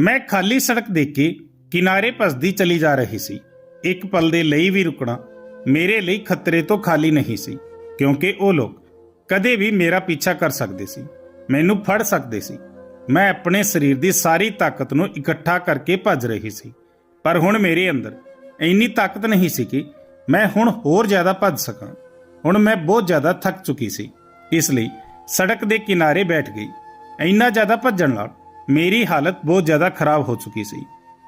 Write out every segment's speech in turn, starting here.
ਮੈਂ ਖਾਲੀ ਸੜਕ ਦੇਖ ਕੇ ਕਿਨਾਰੇ ਭਸਦੀ ਚਲੀ ਜਾ ਰਹੀ ਸੀ। ਇੱਕ ਪਲ ਦੇ ਲਈ ਵੀ ਰੁਕਣਾ ਮੇਰੇ ਲਈ ਖਤਰੇ ਤੋਂ ਖਾਲੀ ਨਹੀਂ ਸੀ, ਕਿਉਂਕਿ ਉਹ ਲੋਕ ਕਦੇ ਵੀ ਮੇਰਾ ਪਿੱਛਾ ਕਰ ਸਕਦੇ ਸੀ, ਮੈਨੂੰ ਫੜ ਸਕਦੇ ਸੀ। ਮੈਂ ਆਪਣੇ ਸਰੀਰ ਦੀ ਸਾਰੀ ਤਾਕਤ ਨੂੰ ਇਕੱਠਾ ਕਰਕੇ ਭੱਜ ਰਹੀ ਸੀ, ਪਰ ਹੁਣ ਮੇਰੇ ਅੰਦਰ ਇੰਨੀ ਤਾਕਤ ਨਹੀਂ ਸੀ ਕਿ ਮੈਂ ਹੁਣ ਹੋਰ ਜ਼ਿਆਦਾ ਭੱਜ ਸਕਾਂ। ਹੁਣ ਮੈਂ ਬਹੁਤ ਜ਼ਿਆਦਾ ਥੱਕ ਚੁੱਕੀ ਸੀ, ਇਸ ਲਈ ਸੜਕ ਦੇ ਕਿਨਾਰੇ ਬੈਠ ਗਈ। ਇੰਨਾ ਜ਼ਿਆਦਾ ਭੱਜਣ ਨਾਲ ਮੇਰੀ ਹਾਲਤ ਬਹੁਤ ਜ਼ਿਆਦਾ ਖਰਾਬ ਹੋ ਚੁੱਕੀ ਸੀ।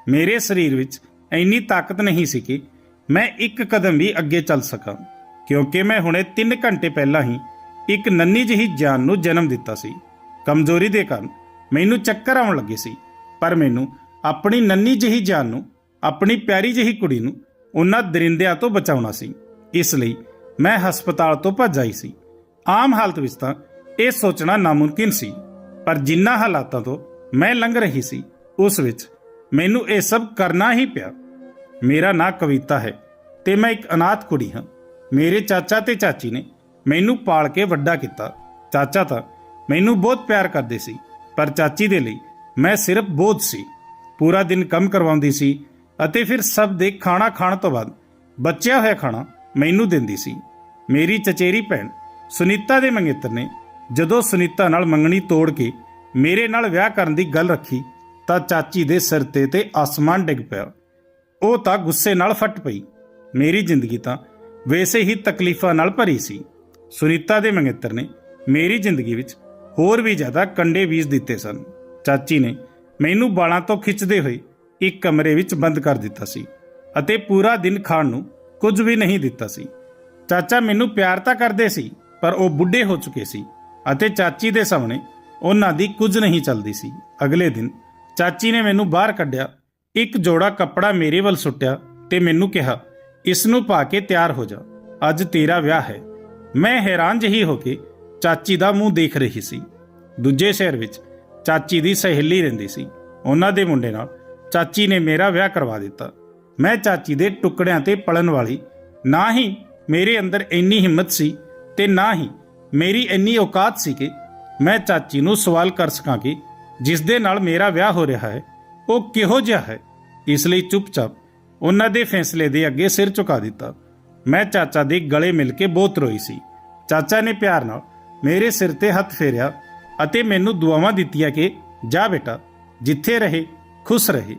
ਮੇਰੇ ਸਰੀਰ ਵਿੱਚ ਇੰਨੀ ਤਾਕਤ ਨਹੀਂ ਸੀ ਕਿ ਮੈਂ ਇੱਕ ਕਦਮ ਵੀ ਅੱਗੇ ਚੱਲ ਸਕਾਂ, ਕਿਉਂਕਿ ਮੈਂ ਹੁਣੇ 3 ਘੰਟੇ ਪਹਿਲਾਂ ਹੀ ਇੱਕ ਨੰਨੀ ਜਿਹੀ ਜਾਨ ਨੂੰ ਜਨਮ ਦਿੱਤਾ ਸੀ। ਕਮਜ਼ੋਰੀ ਦੇ ਕਾਰਨ ਮੈਨੂੰ ਚੱਕਰ ਆਉਣ ਲੱਗੇ ਸੀ, ਪਰ ਮੈਨੂੰ ਆਪਣੀ ਨੰਨੀ ਜਿਹੀ ਜਾਨ ਨੂੰ, ਆਪਣੀ ਪਿਆਰੀ ਜਿਹੀ ਕੁੜੀ ਨੂੰ ਉਹਨਾਂ ਦਰਿੰਦਿਆਂ ਤੋਂ ਬਚਾਉਣਾ ਸੀ। ਇਸ ਲਈ ਮੈਂ ਹਸਪਤਾਲ ਤੋਂ ਭੱਜ ਆਈ ਸੀ। ਆਮ ਹਾਲਤ ਵਿੱਚ ਤਾਂ ਇਹ ਸੋਚਣਾ ਨਾਮੁਮਕਿਨ ਸੀ, ਪਰ ਜਿੰਨਾ ਹਾਲਾਤਾਂ ਤੋਂ ਮੈਂ ਲੰਘ ਰਹੀ ਸੀ। ਉਸ ਵਿੱਚ ਮੈਨੂੰ ਇਹ ਸਭ ਕਰਨਾ ਹੀ ਪਿਆ। ਮੇਰਾ ਨਾਂ ਕਵਿਤਾ ਹੈ ਤੇ ਮੈਂ ਇੱਕ ਅਨਾਥ ਕੁੜੀ ਹਾਂ। ਮੇਰੇ ਚਾਚਾ ਤੇ ਚਾਚੀ ਨੇ ਮੈਨੂੰ ਪਾਲ ਕੇ ਵੱਡਾ ਕੀਤਾ। ਚਾਚਾ ਤਾਂ ਮੈਨੂੰ ਬਹੁਤ ਪਿਆਰ ਕਰਦੇ ਸੀ, ਪਰ ਚਾਚੀ ਦੇ ਲਈ ਮੈਂ ਸਿਰਫ ਬੋਝ ਸੀ। ਪੂਰਾ ਦਿਨ ਕੰਮ ਕਰਵਾਉਂਦੀ ਸੀ ਅਤੇ ਫਿਰ ਸਭ ਦੇ ਖਾਣਾ ਖਾਣ ਤੋਂ ਬਾਅਦ ਬਚਿਆ ਹੋਇਆ ਖਾਣਾ ਮੈਨੂੰ ਦਿੰਦੀ ਸੀ। ਮੇਰੀ ਚਚੇਰੀ ਭੈਣ ਸੁਨੀਤਾ ਦੇ ਮੰਗੇਤਰ ਨੇ ਜਦੋਂ ਸੁਨੀਤਾ ਨਾਲ ਮੰਗਣੀ ਤੋੜ ਕੇ ਮੇਰੇ ਨਾਲ ਵਿਆਹ ਕਰਨ ਦੀ ਗੱਲ ਰੱਖੀ, ਤਾਂ ਚਾਚੀ ਦੇ ਸਿਰ ਤੇ ਤੇ ਆਸਮਾਨ ਡਿੱਗ ਪਿਆ। ਉਹ ਤਾਂ ਗੁੱਸੇ ਨਾਲ ਫਟ ਪਈ। ਮੇਰੀ ਜ਼ਿੰਦਗੀ ਤਾਂ ਵੈਸੇ ਹੀ ਤਕਲੀਫਾਂ ਨਾਲ ਭਰੀ ਸੀ। ਸੁਨੀਤਾ ਦੇ ਮੰਗੇਤਰ ਨੇ ਮੇਰੀ ਜ਼ਿੰਦਗੀ ਵਿੱਚ ਹੋਰ ਵੀ ਜ਼ਿਆਦਾ ਕੰਡੇ ਬੀਜ ਦਿੱਤੇ ਸਨ। ਚਾਚੀ ਨੇ ਮੈਨੂੰ ਬਾਲਾਂ ਤੋਂ ਖਿੱਚਦੇ ਹੋਏ ਇੱਕ ਕਮਰੇ ਵਿੱਚ ਬੰਦ ਕਰ ਦਿੱਤਾ ਸੀ ਅਤੇ ਪੂਰਾ ਦਿਨ ਖਾਣ ਨੂੰ ਕੁਝ ਵੀ ਨਹੀਂ ਦਿੱਤਾ ਸੀ। ਚਾਚਾ ਮੈਨੂੰ ਪਿਆਰ ਤਾਂ ਕਰਦੇ ਸੀ, ਪਰ ਉਹ ਬੁੱਢੇ ਹੋ ਚੁੱਕੇ ਸੀ ਅਤੇ ਚਾਚੀ ਦੇ ਸਾਹਮਣੇ ਉਹਨਾਂ ਦੀ ਕੁਝ ਨਹੀਂ ਚੱਲਦੀ ਸੀ। ਅਗਲੇ ਦਿਨ ਚਾਚੀ ਨੇ ਮੈਨੂੰ ਬਾਹਰ ਕੱਢਿਆ। ਇੱਕ ਜੋੜਾ ਕੱਪੜਾ ਮੇਰੇ ਵੱਲ ਸੁੱਟਿਆ ਤੇ ਮੈਨੂੰ ਕਿਹਾ, ਇਸ ਨੂੰ ਪਾ ਕੇ ਤਿਆਰ ਹੋ ਜਾ। ਅੱਜ ਤੇਰਾ ਵਿਆਹ ਹੈ। ਮੈਂ ਹੈਰਾਨ ਜਹੀ ਹੋ ਕੇ ਚਾਚੀ ਦਾ ਮੂੰਹ ਦੇਖ ਰਹੀ ਸੀ। ਦੂਜੇ ਸ਼ਹਿਰ ਵਿੱਚ ਚਾਚੀ ਦੀ ਸਹੇਲੀ ਰਹਿੰਦੀ ਸੀ। ਉਹਨਾਂ ਦੇ ਮੁੰਡੇ ਨਾਲ ਚਾਚੀ ਨੇ ਮੇਰਾ ਵਿਆਹ ਕਰਵਾ ਦਿੱਤਾ। ਮੈਂ ਚਾਚੀ ਦੇ ਟੁਕੜਿਆਂ ਤੇ ਪਲਣ ਵਾਲੀ। ਨਾ ਹੀ ਮੇਰੇ ਅੰਦਰ ਇੰਨੀ ਹਿੰਮਤ ਸੀ ਤੇ ਨਾ ਹੀ ਮੇਰੀ ਇੰਨੀ ਔਕਾਤ ਸੀ ਕਿ ਮੈਂ ਚਾਚੀ ਨੂੰ ਸਵਾਲ ਕਰ ਸਕਾਂ ਕਿ ਜਿਸ ਦੇ ਨਾਲ ਮੇਰਾ ਵਿਆਹ ਹੋ ਰਿਹਾ ਹੈ, ਉਹ ਕਿਹੋ ਜਿਹਾ ਹੈ? ਇਸ ਲਈ ਚੁੱਪਚਾਪ ਉਹਨਾਂ ਦੇ ਫੈਸਲੇ ਦੇ ਅੱਗੇ ਸਿਰ ਝੁਕਾ ਦਿੱਤਾ। ਮੈਂ ਚਾਚਾ ਦੇ ਗਲੇ ਮਿਲ ਕੇ ਬਹੁਤ ਰੋਈ ਸੀ। ਚਾਚਾ ਨੇ ਪਿਆਰ ਨਾਲ ਮੇਰੇ ਸਿਰ ਤੇ ਹੱਥ ਫੇਰਿਆ ਅਤੇ ਮੈਨੂੰ ਦੁਆਵਾਂ ਦਿੱਤੀਆਂ ਕਿ, ਜਾ ਬੇਟਾ, ਜਿੱਥੇ ਰਹੇ, ਖੁਸ਼ ਰਹੇ।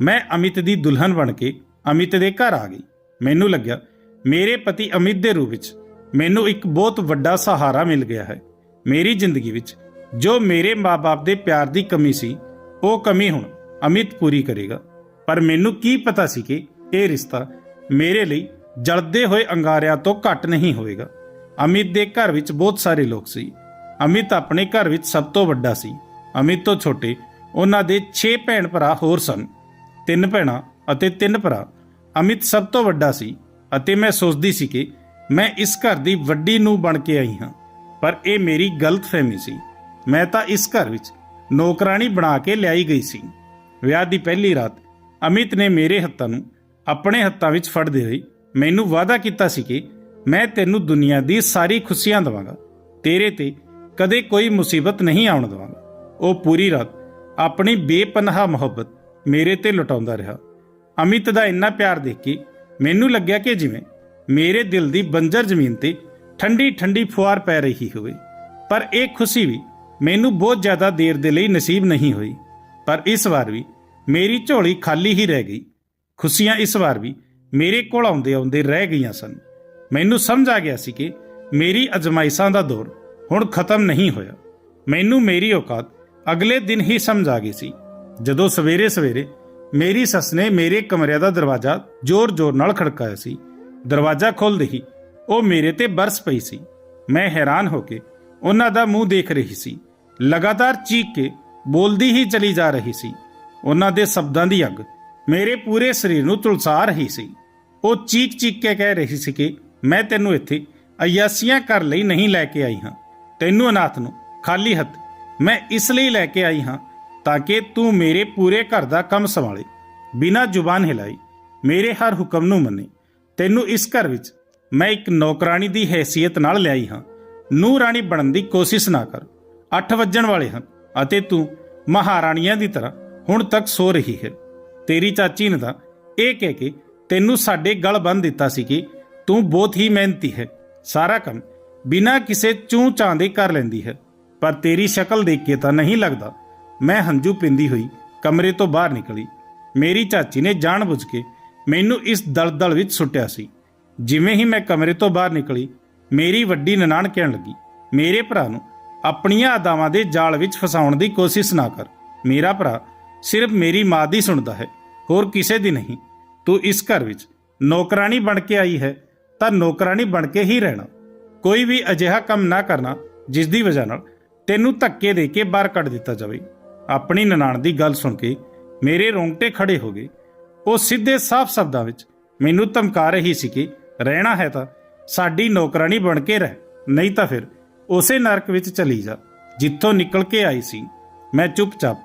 ਮੈਂ ਅਮਿਤ ਦੀ ਦੁਲਹਨ ਬਣ ਕੇ ਅਮਿਤ ਦੇ ਘਰ ਆ ਗਈ। ਮੈਨੂੰ ਲੱਗਿਆ ਮੇਰੇ ਪਤੀ ਅਮਿਤ ਦੇ ਰੂਪ ਵਿੱਚ ਮੈਨੂੰ ਇੱਕ ਬਹੁਤ ਵੱਡਾ ਸਹਾਰਾ ਮਿਲ ਗਿਆ ਹੈ। ਮੇਰੀ ਜ਼ਿੰਦਗੀ ਵਿੱਚ ਜੋ ਮੇਰੇ ਮਾਪੇ ਦੇ ਪਿਆਰ ਦੀ ਕਮੀ ਸੀ, ਉਹ ਕਮੀ ਹੁਣ ਅਮਿਤ ਪੂਰੀ ਕਰੇਗਾ। ਪਰ ਮੈਨੂੰ ਕੀ ਪਤਾ ਸੀ ਕਿ ਇਹ ਰਿਸ਼ਤਾ ਮੇਰੇ ਲਈ ਜਲਦੇ ਹੋਏ ਅੰਗਾਰਿਆਂ ਤੋਂ ਘੱਟ ਨਹੀਂ ਹੋਵੇਗਾ। ਅਮਿਤ ਦੇ ਘਰ ਵਿੱਚ ਬਹੁਤ ਸਾਰੇ ਲੋਕ ਸੀ। ਅਮਿਤ ਆਪਣੇ ਘਰ ਵਿੱਚ ਸਭ ਤੋਂ ਵੱਡਾ ਸੀ। ਅਮਿਤ ਤੋਂ ਛੋਟੇ ਉਹਨਾਂ ਦੇ 6 ਭੈਣ ਭਰਾ ਹੋਰ ਸਨ। ਤਿੰਨ ਭੈਣਾਂ ਅਤੇ ਤਿੰਨ ਭਰਾ। ਅਮਿਤ ਸਭ ਤੋਂ ਵੱਡਾ ਸੀ ਅਤੇ ਮੈਂ ਸੋਚਦੀ ਸੀ ਕਿ ਮੈਂ ਇਸ ਘਰ ਦੀ ਵੱਡੀ ਨੂੰ ਬਣ ਕੇ ਆਈ ਹਾਂ। ਪਰ ਇਹ ਮੇਰੀ ਗਲਤਫਹਿਮੀ ਸੀ। ਮੈਂ ਤਾਂ ਇਸ ਘਰ ਵਿੱਚ ਨੌਕਰਾਨੀ ਬਣਾ ਕੇ ਲਿਆਈ ਗਈ ਸੀ। ਵਿਆਹ ਦੀ ਪਹਿਲੀ ਰਾਤ ਅਮਿਤ ਨੇ ਮੇਰੇ ਹੱਥਾਂ ਨੂੰ ਆਪਣੇ ਹੱਥਾਂ ਵਿੱਚ ਫੜਦੇ ਹੋਏ ਮੈਨੂੰ ਵਾਅਦਾ ਕੀਤਾ ਸੀ ਕਿ ਮੈਂ ਤੈਨੂੰ ਦੁਨੀਆ ਦੀ ਸਾਰੀ ਖੁਸ਼ੀਆਂ ਦਵਾਂਗਾ। ਤੇਰੇ ਤੇ ਕਦੇ ਕੋਈ ਮੁਸੀਬਤ ਨਹੀਂ ਆਉਣ ਦਵਾਂਗਾ। ਉਹ ਪੂਰੀ ਰਾਤ ਆਪਣੀ ਬੇਪਨਾਹ ਮੁਹੱਬਤ ਮੇਰੇ ਤੇ ਲੁਟਾਉਂਦਾ ਰਿਹਾ। ਅਮਿਤ ਦਾ ਇੰਨਾ ਪਿਆਰ ਦੇਖ ਕੇ ਮੈਨੂੰ ਲੱਗਿਆ ਕਿ ਜਿਵੇਂ ਮੇਰੇ ਦਿਲ ਦੀ ਬੰਜਰ ਜ਼ਮੀਨ ਤੇ ਠੰਡੀ ਠੰਡੀ ਫੁਆਰ ਪੈ ਰਹੀ ਹੋਵੇ। ਪਰ ਇਹ ਖੁਸ਼ੀ ਵੀ ਮੈਨੂੰ ਬਹੁਤ ਜ਼ਿਆਦਾ ਦੇਰ ਦੇ ਲਈ ਨਸੀਬ ਨਹੀਂ ਹੋਈ। ਪਰ ਇਸ ਵਾਰ ਵੀ ਮੇਰੀ ਝੋਲੀ ਖਾਲੀ ਹੀ ਰਹਿ ਗਈ। ਖੁਸ਼ੀਆਂ ਇਸ ਵਾਰ ਵੀ ਮੇਰੇ ਕੋਲ ਆਉਂਦੇ ਆਉਂਦੇ ਰਹਿ ਗਈਆਂ ਸਨ। ਮੈਨੂੰ ਸਮਝ ਆ ਗਿਆ ਸੀ ਕਿ ਮੇਰੀ ਅਜਮਾਇਸ਼ਾਂ ਦਾ ਦੌਰ ਹੁਣ ਖਤਮ ਨਹੀਂ ਹੋਇਆ। ਮੈਨੂੰ ਮੇਰੀ ਔਕਾਤ ਅਗਲੇ ਦਿਨ ਹੀ ਸਮਝ ਆ ਗਈ ਸੀ। ਜਦੋਂ ਸਵੇਰੇ ਸਵੇਰੇ ਮੇਰੀ ਸੱਸ ਨੇ ਮੇਰੇ ਕਮਰੇ ਦਾ ਦਰਵਾਜ਼ਾ ਜ਼ੋਰ-ਜ਼ੋਰ ਨਾਲ ਖੜਕਾਇਆ ਸੀ। ਦਰਵਾਜ਼ਾ ਖੋਲ੍ਹਦੇ ਹੀ ਉਹ ਮੇਰੇ ਤੇ ਬਰਸ ਪਈ ਸੀ। ਮੈਂ ਹੈਰਾਨ ਹੋ ਕੇ ਉਹਨਾਂ ਦਾ ਮੂੰਹ ਦੇਖ ਰਹੀ ਸੀ। ਲਗਾਤਾਰ ਚੀਕ ਕੇ ਬੋਲਦੀ ਹੀ ਚਲੀ ਜਾ ਰਹੀ ਸੀ। ਉਹਨਾਂ ਦੇ ਸ਼ਬਦਾਂ ਦੀ ਅੱਗ ਮੇਰੇ ਪੂਰੇ ਸਰੀਰ ਨੂੰ ਤੁਲਸਾ ਰਹੀ ਸੀ। ਉਹ ਚੀਕ ਚੀਕ ਕੇ ਕਹਿ ਰਹੀ ਸੀ ਕਿ ਮੈਂ ਤੈਨੂੰ ਇੱਥੇ ਅਯਾਸੀਆਂ ਕਰ ਲਈ ਨਹੀਂ ਲੈ ਕੇ ਆਈ ਹਾਂ। ਤੈਨੂੰ ਅਨਾਥ ਨੂੰ ਖਾਲੀ ਹੱਥ ਮੈਂ ਇਸ ਲਈ ਲੈ ਕੇ ਆਈ ਹਾਂ ਤਾਂ ਕਿ ਤੂੰ ਮੇਰੇ ਪੂਰੇ ਘਰ ਦਾ ਕੰਮ ਸੰਭਾਲੇ। ਬਿਨਾਂ ਜ਼ੁਬਾਨ ਹਿਲਾਈ ਮੇਰੇ ਹਰ ਹੁਕਮ ਨੂੰ ਮੰਨੇ। ਤੈਨੂੰ ਇਸ ਘਰ ਵਿੱਚ ਮੈਂ ਇੱਕ ਨੌਕਰਾਨੀ ਦੀ ਹੈਸੀਅਤ ਨਾਲ ਲਿਆਈ ਹਾਂ। ਨੂੰ ਰਾਣੀ ਬਣਨ ਦੀ ਕੋਸ਼ਿਸ਼ ਨਾ ਕਰ। 8 ਵੱਜਣ ਵਾਲੇ ਹਨ ਅਤੇ ਤੂੰ ਮਹਾਰਾਣੀਆਂ ਦੀ ਤਰ੍ਹਾਂ ਹੁਣ ਤੱਕ ਸੋ ਰਹੀ ਹੈ। ਤੇਰੀ ਚਾਚੀ ਨੇ ਤਾਂ ਇਹ ਕਹਿ ਕੇ ਤੈਨੂੰ ਸਾਡੇ ਗਲ ਬੰਨ ਦਿੱਤਾ ਸੀ ਕਿ ਤੂੰ ਬਹੁਤ ਹੀ ਮਿਹਨਤੀ ਹੈ। ਸਾਰਾ ਕੰਮ ਬਿਨਾਂ ਕਿਸੇ ਚੂੰ ਚਾਂ ਦੇ ਕਰ ਲੈਂਦੀ ਹੈ। ਪਰ ਤੇਰੀ ਸ਼ਕਲ ਦੇਖ ਕੇ ਤਾਂ ਨਹੀਂ ਲੱਗਦਾ। ਮੈਂ ਹੰਝੂ ਪਿੰਦੀ ਹੋਈ ਕਮਰੇ ਤੋਂ ਬਾਹਰ ਨਿਕਲੀ। ਮੇਰੀ ਚਾਚੀ ਨੇ ਜਾਣਬੁੱਝ ਕੇ ਮੈਨੂੰ ਇਸ ਦਲਦਲ ਵਿੱਚ ਸੁੱਟਿਆ ਸੀ। ਜਿਵੇਂ ਹੀ ਮੈਂ ਕਮਰੇ ਤੋਂ ਬਾਹਰ ਨਿਕਲੀ, ਮੇਰੀ ਵੱਡੀ ਨਨਾਣ ਕਹਿਣ ਲੱਗੀ, ਮੇਰੇ ਭਰਾ ਨੂੰ ਆਪਣੀਆਂ ਅਦਾਵਾਂ ਦੇ ਜਾਲ ਵਿੱਚ ਫਸਾਉਣ ਦੀ ਕੋਸ਼ਿਸ਼ ਨਾ ਕਰ। ਮੇਰਾ ਭਰਾ ਸਿਰਫ ਮੇਰੀ ਮਾਂ ਦੀ ਸੁਣਦਾ ਹੈ, ਹੋਰ ਕਿਸੇ ਦੀ ਨਹੀਂ। ਤੂੰ ਇਸ ਘਰ ਵਿੱਚ ਨੌਕਰਾਨੀ ਬਣ ਕੇ ਆਈ ਹੈ, ਤਾਂ ਨੌਕਰਾਨੀ ਬਣ ਕੇ ਹੀ ਰਹਿਣਾ। ਕੋਈ ਵੀ ਅਜਿਹਾ ਕੰਮ ਨਾ ਕਰਨਾ, ਜਿਸ ਦੀ ਵਜ੍ਹਾ ਨਾਲ ਤੈਨੂੰ ਧੱਕੇ ਦੇ ਕੇ ਬਾਹਰ ਕੱਢ ਦਿੱਤਾ ਜਾਵੇ। ਆਪਣੀ ਨਨਾਣ ਦੀ ਗੱਲ ਸੁਣ ਕੇ ਮੇਰੇ ਰੋਂਗਟੇ ਖੜੇ ਹੋ ਗਏ। ਉਹ ਸਿੱਧੇ ਸਾਫ਼ ਸ਼ਬਦਾਂ ਵਿੱਚ ਮੈਨੂੰ ਧਮਕਾ ਰਹੀ ਸੀ ਕਿ ਰਹਿਣਾ ਹੈ ਤਾਂ ਸਾਡੀ ਨੌਕਰਾਨੀ ਬਣ ਕੇ ਰਹਿ, ਨਹੀਂ ਤਾਂ ਫਿਰ ਉਸੇ ਨਰਕ ਵਿੱਚ ਚਲੀ ਜਾ, ਜਿੱਥੋਂ ਨਿਕਲ ਕੇ ਆਈ ਸੀ। ਮੈਂ ਚੁੱਪਚਾਪ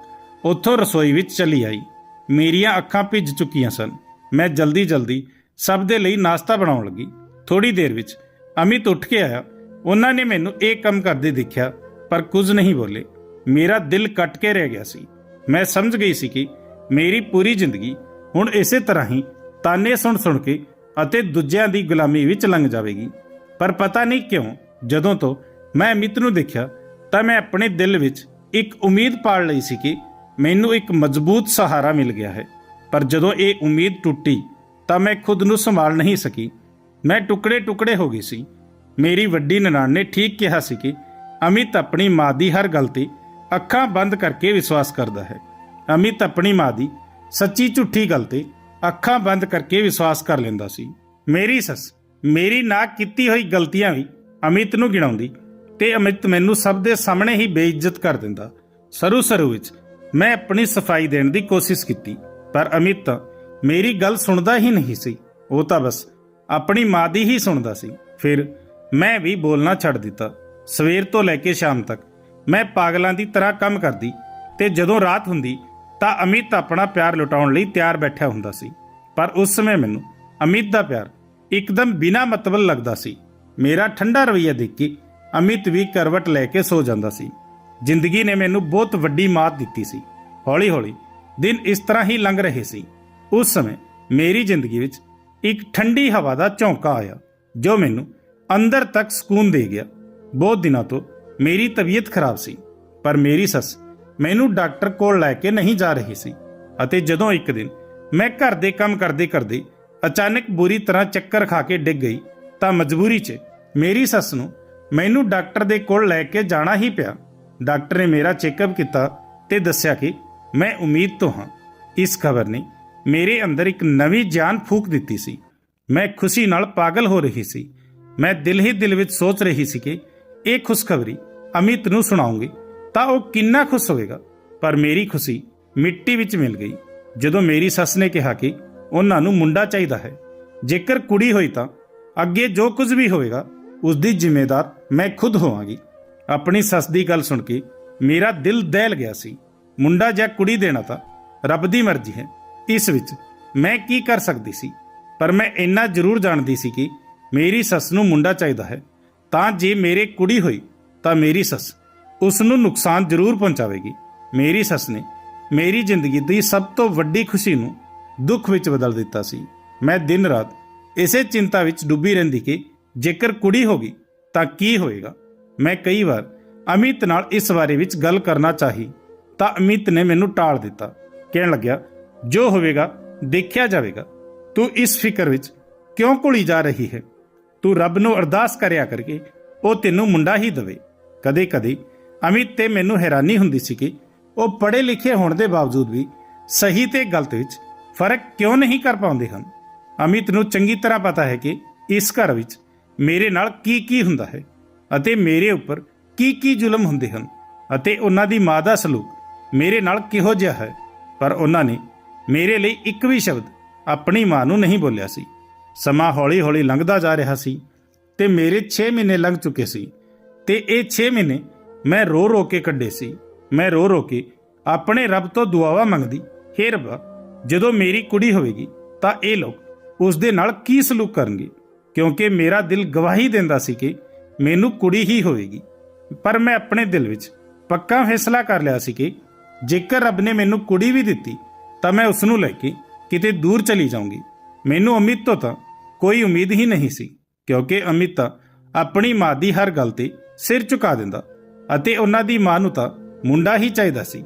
ਉੱਥੋਂ ਰਸੋਈ ਵਿੱਚ ਚਲੀ ਆਈ। ਮੇਰੀਆਂ ਅੱਖਾਂ ਭਿੱਜ ਚੁੱਕੀਆਂ ਸਨ। ਮੈਂ ਜਲਦੀ ਜਲਦੀ ਸਭ ਦੇ ਲਈ ਨਾਸ਼ਤਾ ਬਣਾਉਣ ਲੱਗੀ। ਥੋੜੀ ਦੇਰ ਵਿੱਚ ਅਮਿਤ ਉੱਠ ਕੇ ਆਇਆ। ਉਹਨਾਂ ਨੇ ਮੈਨੂੰ ਇਹ ਕੰਮ ਕਰਦੇ ਦੇਖਿਆ, ਪਰ ਕੁਝ ਨਹੀਂ ਬੋਲੇ। ਮੇਰਾ ਦਿਲ ਕੱਟ ਕੇ ਰਹਿ ਗਿਆ ਸੀ। ਮੈਂ ਸਮਝ ਗਈ ਸੀ ਕਿ ਮੇਰੀ ਪੂਰੀ ਜ਼ਿੰਦਗੀ ਹੁਣ ਇਸੇ ਤਰ੍ਹਾਂ ਹੀ ਤਾਨੇ ਸੁਣ ਸੁਣ ਕੇ ਅਤੇ ਦੂਜਿਆਂ ਦੀ ਗੁਲਾਮੀ ਵਿੱਚ ਲੰਘ ਜਾਵੇਗੀ। ਪਰ ਪਤਾ ਨਹੀਂ ਕਿਉਂ, ਜਦੋਂ ਤੋਂ ਮੈਂ ਅਮਿਤ ਨੂੰ ਦੇਖਿਆ, ਤਾਂ ਮੈਂ ਆਪਣੇ ਦਿਲ ਵਿੱਚ ਇੱਕ ਉਮੀਦ ਪਾਲ ਲਈ ਸੀ ਕਿ ਮੈਨੂੰ ਇੱਕ ਮਜ਼ਬੂਤ ਸਹਾਰਾ ਮਿਲ ਗਿਆ ਹੈ। ਪਰ ਜਦੋਂ ਇਹ ਉਮੀਦ ਟੁੱਟੀ, ਤਾਂ ਮੈਂ ਖੁਦ ਨੂੰ ਸੰਭਾਲ ਨਹੀਂ ਸਕੀ। ਮੈਂ ਟੁਕੜੇ ਟੁਕੜੇ ਹੋ ਗਈ ਸੀ। ਮੇਰੀ ਵੱਡੀ ਨਨਾਣ ਨੇ ਠੀਕ ਕਿਹਾ ਸੀ ਕਿ ਅਮਿਤ ਆਪਣੀ ਮਾਂ ਦੀ ਹਰ ਗੱਲ ਤੇ ਅੱਖਾਂ ਬੰਦ ਕਰਕੇ ਵਿਸ਼ਵਾਸ ਕਰਦਾ ਹੈ। ਅਮਿਤ ਆਪਣੀ ਮਾਂ ਦੀ ਸੱਚੀ ਝੂਠੀ ਗੱਲ ਤੇ ਅੱਖਾਂ ਬੰਦ ਕਰਕੇ ਵਿਸ਼ਵਾਸ ਕਰ ਲੈਂਦਾ ਸੀ। ਮੇਰੀ ਸੱਸ, ਮੇਰੀ ਨਾ ਕੀਤੀ ਹੋਈ ਗਲਤੀਆਂ ਵੀ ਅਮਿਤ ਨੂੰ ਗਿਣਾਉਂਦੀ ਤੇ ਅਮਿਤ ਮੈਨੂੰ ਸਭ ਦੇ ਸਾਹਮਣੇ ਹੀ ਬੇਇੱਜ਼ਤ ਕਰ ਦਿੰਦਾ। ਸਰੂ ਸਰੂ ਵਿੱਚ ਮੈਂ ਆਪਣੀ ਸਫ਼ਾਈ ਦੇਣ ਦੀ ਕੋਸ਼ਿਸ਼ ਕੀਤੀ, ਪਰ ਅਮਿਤ ਮੇਰੀ ਗੱਲ ਸੁਣਦਾ ਹੀ ਨਹੀਂ ਸੀ। ਉਹ ਤਾਂ ਬਸ ਆਪਣੀ ਮਾਂ ਦੀ ਹੀ ਸੁਣਦਾ ਸੀ। ਫਿਰ ਮੈਂ ਵੀ ਬੋਲਣਾ ਛੱਡ ਦਿੱਤਾ। ਸਵੇਰ ਤੋਂ ਲੈ ਕੇ ਸ਼ਾਮ ਤੱਕ ਮੈਂ ਪਾਗਲਾਂ ਦੀ ਤਰ੍ਹਾਂ ਕੰਮ ਕਰਦੀ ਤੇ ਜਦੋਂ ਰਾਤ ਹੁੰਦੀ ਤਾਂ ਅਮਿਤ ਆਪਣਾ ਪਿਆਰ ਲੁਟਾਉਣ ਲਈ ਤਿਆਰ ਬੈਠਾ ਹੁੰਦਾ ਸੀ। ਪਰ ਉਸ ਸਮੇਂ ਮੈਨੂੰ ਅਮਿਤ ਦਾ ਪਿਆਰ ਇੱਕਦਮ ਬਿਨਾ ਮਤਲਬ ਲੱਗਦਾ ਸੀ। ਮੇਰਾ ਠੰਡਾ ਰਵਈਆ ਦੇਖ ਕੇ ਅਮਿਤ ਵੀ ਕਰਵਟ ਲੈ ਕੇ ਸੋ ਜਾਂਦਾ ਸੀ। ਜ਼ਿੰਦਗੀ ਨੇ ਮੈਨੂੰ ਬਹੁਤ ਵੱਡੀ ਮਾਤ ਦਿੱਤੀ ਸੀ। ਹੌਲੀ-ਹੌਲੀ ਦਿਨ ਇਸ ਤਰ੍ਹਾਂ ਹੀ ਲੰਘ ਰਹੇ ਸੀ। ਉਸ ਸਮੇਂ ਮੇਰੀ ਜ਼ਿੰਦਗੀ ਵਿੱਚ ਇੱਕ ਠੰਡੀ ਹਵਾ ਦਾ ਝੌਂਕਾ ਆਇਆ, ਜੋ ਮੈਨੂੰ ਅੰਦਰ ਤੱਕ ਸਕੂਨ ਦੇ ਗਿਆ। ਬਹੁਤ ਦਿਨਾਂ ਤੋਂ ਮੇਰੀ ਤਬੀਅਤ ਖਰਾਬ ਸੀ, ਪਰ ਮੇਰੀ ਸੱਸ ਮੈਨੂੰ ਡਾਕਟਰ ਕੋਲ ਲੈ ਕੇ ਨਹੀਂ ਜਾ ਰਹੀ ਸੀ। ਅਤੇ ਜਦੋਂ ਇੱਕ ਦਿਨ ਮੈਂ ਘਰ ਦੇ ਕੰਮ ਕਰਦੇ ਕਰਦੇ ਅਚਾਨਕ ਬੁਰੀ ਤਰ੍ਹਾਂ ਚੱਕਰ ਖਾ ਕੇ ਡਿੱਗ ਗਈ, ਤਾਂ ਮਜਬੂਰੀ 'ਚ ਮੇਰੀ ਸੱਸ ਨੂੰ ਮੈਨੂੰ ਡਾਕਟਰ ਦੇ ਕੋਲ ਲੈ ਕੇ ਜਾਣਾ ਹੀ ਪਿਆ। ਡਾਕਟਰ ਨੇ ਮੇਰਾ ਚੈੱਕਅਪ ਕੀਤਾ ਤੇ ਦੱਸਿਆ ਕਿ ਮੈਂ ਉਮੀਦ ਤੋਂ ਹਾਂ, ਇਸ ਖਬਰ ਨੇ ਮੇਰੇ ਅੰਦਰ ਇੱਕ ਨਵੀਂ ਜਾਨ ਫੂਕ ਦਿੱਤੀ ਸੀ। ਮੈਂ ਖੁਸ਼ੀ ਨਾਲ ਪਾਗਲ ਹੋ ਰਹੀ ਸੀ। ਮੈਂ ਦਿਲ ਹੀ ਦਿਲ ਵਿੱਚ ਸੋਚ ਰਹੀ ਸੀ ਕਿ ਇਹ ਖੁਸ਼ਖਬਰੀ ਅਮਿਤ ਨੂੰ ਸੁਣਾਉਂਗੀ। ਤਾਂ ਉਹ ਕਿੰਨਾ ਖੁਸ਼ ਹੋਵੇਗਾ? ਪਰ ਮੇਰੀ ਖੁਸ਼ੀ ਮਿੱਟੀ ਵਿੱਚ ਮਿਲ ਗਈ। ਜਦੋਂ ਮੇਰੀ ਸੱਸ ਨੇ ਕਿਹਾ ਕਿ ਉਹਨਾਂ ਨੂੰ ਮੁੰਡਾ ਚਾਹੀਦਾ ਹੈ, ਜੇਕਰ ਕੁੜੀ ਹੋਈ ਤਾਂ ਅੱਗੇ ਜੋ ਕੁਝ ਵੀ ਹੋਵੇਗਾ ਉਸ ਦੀ ਜ਼ਿੰਮੇਦਾਰ ਮੈਂ ਖੁਦ ਹੋਵਾਂਗੀ। ਆਪਣੀ ਸੱਸ ਦੀ ਗੱਲ ਸੁਣ ਕੇ ਮੇਰਾ ਦਿਲ ਦਹਿਲ ਗਿਆ ਸੀ। ਮੁੰਡਾ ਜਾਂ ਕੁੜੀ ਦੇਣਾ ਤਾਂ ਰੱਬ ਦੀ ਮਰਜ਼ੀ ਹੈ। ਇਸ ਵਿੱਚ ਮੈਂ ਕੀ ਕਰ ਸਕਦੀ ਸੀ? ਪਰ ਮੈਂ ਇੰਨਾ ਜ਼ਰੂਰ ਜਾਣਦੀ ਸੀ ਕਿ ਮੇਰੀ ਸੱਸ ਨੂੰ ਮੁੰਡਾ ਚਾਹੀਦਾ ਹੈ। ਤਾਂ ਜੇ ਮੇਰੇ ਕੁੜੀ ਹੋਈ ਤਾਂ ਮੇਰੀ ਸੱਸ ਉਸ ਨੂੰ ਨੁਕਸਾਨ ਜ਼ਰੂਰ ਪਹੁੰਚਾਵੇਗੀ। ਮੇਰੀ ਸੱਸ ਨੇ ਮੇਰੀ ਜ਼ਿੰਦਗੀ ਦੀ ਸਭ ਤੋਂ ਵੱਡੀ ਖੁਸ਼ੀ ਨੂੰ ਦੁੱਖ ਵਿੱਚ ਬਦਲ ਦਿੱਤਾ ਸੀ। ਮੈਂ ਦਿਨ ਰਾਤ ਇਸੇ ਚਿੰਤਾ ਵਿੱਚ ਡੁੱਬੀ ਰਹਿੰਦੀ ਕਿ ਜੇਕਰ ਕੁੜੀ ਹੋਗੀ ਤਾਂ ਕੀ ਹੋਏਗਾ? ਮੈਂ ਕਈ ਵਾਰ ਅਮਿਤ ਨਾਲ ਇਸ ਬਾਰੇ ਵਿੱਚ ਗੱਲ ਕਰਨਾ ਚਾਹੀ ਤਾਂ ਅਮਿਤ ਨੇ ਮੈਨੂੰ ਟਾਲ ਦਿੱਤਾ। ਕਹਿਣ ਲੱਗਿਆ, ਜੋ ਹੋਵੇਗਾ, ਦੇਖਿਆ ਜਾਵੇਗਾ। ਤੂੰ ਇਸ ਫਿਕਰ ਵਿੱਚ ਕਿਉਂ ਘੁਲੀ ਜਾ ਰਹੀ ਹੈ? ਤੂੰ ਰੱਬ ਨੂੰ ਅਰਦਾਸ ਕਰਿਆ ਕਰਕੇ ਉਹ ਤੈਨੂੰ ਮੁੰਡਾ ਹੀ ਦੇਵੇ। ਕਦੇ-ਕਦੇ ਅਮਿਤ ਤੇ ਮੈਨੂੰ ਹੈਰਾਨੀ ਹੁੰਦੀ ਸੀ ਕਿ ਉਹ ਪੜ੍ਹੇ ਲਿਖੇ ਹੋਣ ਦੇ ਬਾਵਜੂਦ ਵੀ ਸਹੀ ਤੇ ਗਲਤ ਵਿੱਚ ਫ਼ਰਕ ਕਿਉਂ ਨਹੀਂ ਕਰ ਪਾਉਂਦੇ ਹਨ? ਅਮਿਤ ਨੂੰ ਚੰਗੀ ਤਰ੍ਹਾਂ ਪਤਾ ਹੈ ਕਿ ਇਸ ਘਰ ਵਿੱਚ ਮੇਰੇ ਨਾਲ ਕੀ ਕੀ ਹੁੰਦਾ ਹੈ ਅਤੇ ਮੇਰੇ ਉੱਪਰ ਕੀ ਕੀ ਜ਼ੁਲਮ ਹੁੰਦੇ ਹਨ ਅਤੇ ਉਹਨਾਂ ਦੀ ਮਾਂ ਦਾ ਸਲੂਕ ਮੇਰੇ ਨਾਲ ਕਿਹੋ ਜਿਹਾ ਹੈ? ਪਰ ਉਹਨਾਂ ਨੇ ਮੇਰੇ ਲਈ ਇੱਕ ਵੀ ਸ਼ਬਦ ਆਪਣੀ ਮਾਂ ਨੂੰ ਨਹੀਂ ਬੋਲਿਆ ਸੀ। ਸਮਾਂ ਹੌਲੀ-ਹੌਲੀ ਲੰਘਦਾ ਜਾ ਰਿਹਾ ਸੀ ਤੇ ਮੇਰੇ 6 ਮਹੀਨੇ ਲੰਘ ਚੁੱਕੇ ਸੀ ਤੇ ਇਹ 6 ਮਹੀਨੇ ਮੈਂ ਰੋ ਰੋ ਕੇ ਕੱਢੇ ਸੀ। ਮੈਂ ਰੋ ਰੋ ਕੇ ਆਪਣੇ ਰੱਬ ਤੋਂ ਦੁਆਵਾ ਮੰਗਦੀ, ਹੇ ਰੱਬਾ, ਜਦੋਂ ਮੇਰੀ ਕੁੜੀ ਹੋਵੇਗੀ, ਤਾਂ ਇਹ ਲੋਕ ਉਸ ਦੇ ਨਾਲ ਕੀ ਸਲੂਕ ਕਰਨਗੇ? ਕਿਉਂਕਿ ਮੇਰਾ ਦਿਲ ਗਵਾਹੀ ਦਿੰਦਾ ਸੀ ਕਿ ਮੈਨੂੰ ਕੁੜੀ ਹੀ ਹੋਵੇਗੀ। ਪਰ ਮੈਂ ਆਪਣੇ ਦਿਲ ਵਿੱਚ ਪੱਕਾ ਫੈਸਲਾ ਕਰ ਲਿਆ ਸੀ ਕਿ ਜੇਕਰ ਰੱਬ ਨੇ ਮੈਨੂੰ ਕੁੜੀ ਵੀ ਦਿੱਤੀ, ਤਾਂ ਮੈਂ ਉਸ ਨੂੰ ਲੈ ਕੇ ਕਿਤੇ ਦੂਰ ਚਲੀ ਜਾਊਂਗੀ। ਮੈਨੂੰ ਅਮਿਤ ਤੋਂ ਤਾਂ ਕੋਈ ਉਮੀਦ ਹੀ ਨਹੀਂ ਸੀ, ਕਿਉਂਕਿ ਅਮਿਤ ਤਾਂ ਆਪਣੀ ਮਾਂ ਦੀ ਹਰ ਗੱਲ ਤੇ ਸਿਰ ਝੁਕਾ ਦਿੰਦਾ। ਅਤੇ ਉਹਨਾਂ ਦੀ ਮਾਂ ਨੂੰ ਤਾਂ ਮੁੰਡਾ ਹੀ ਚਾਹੀਦਾ ਸੀ।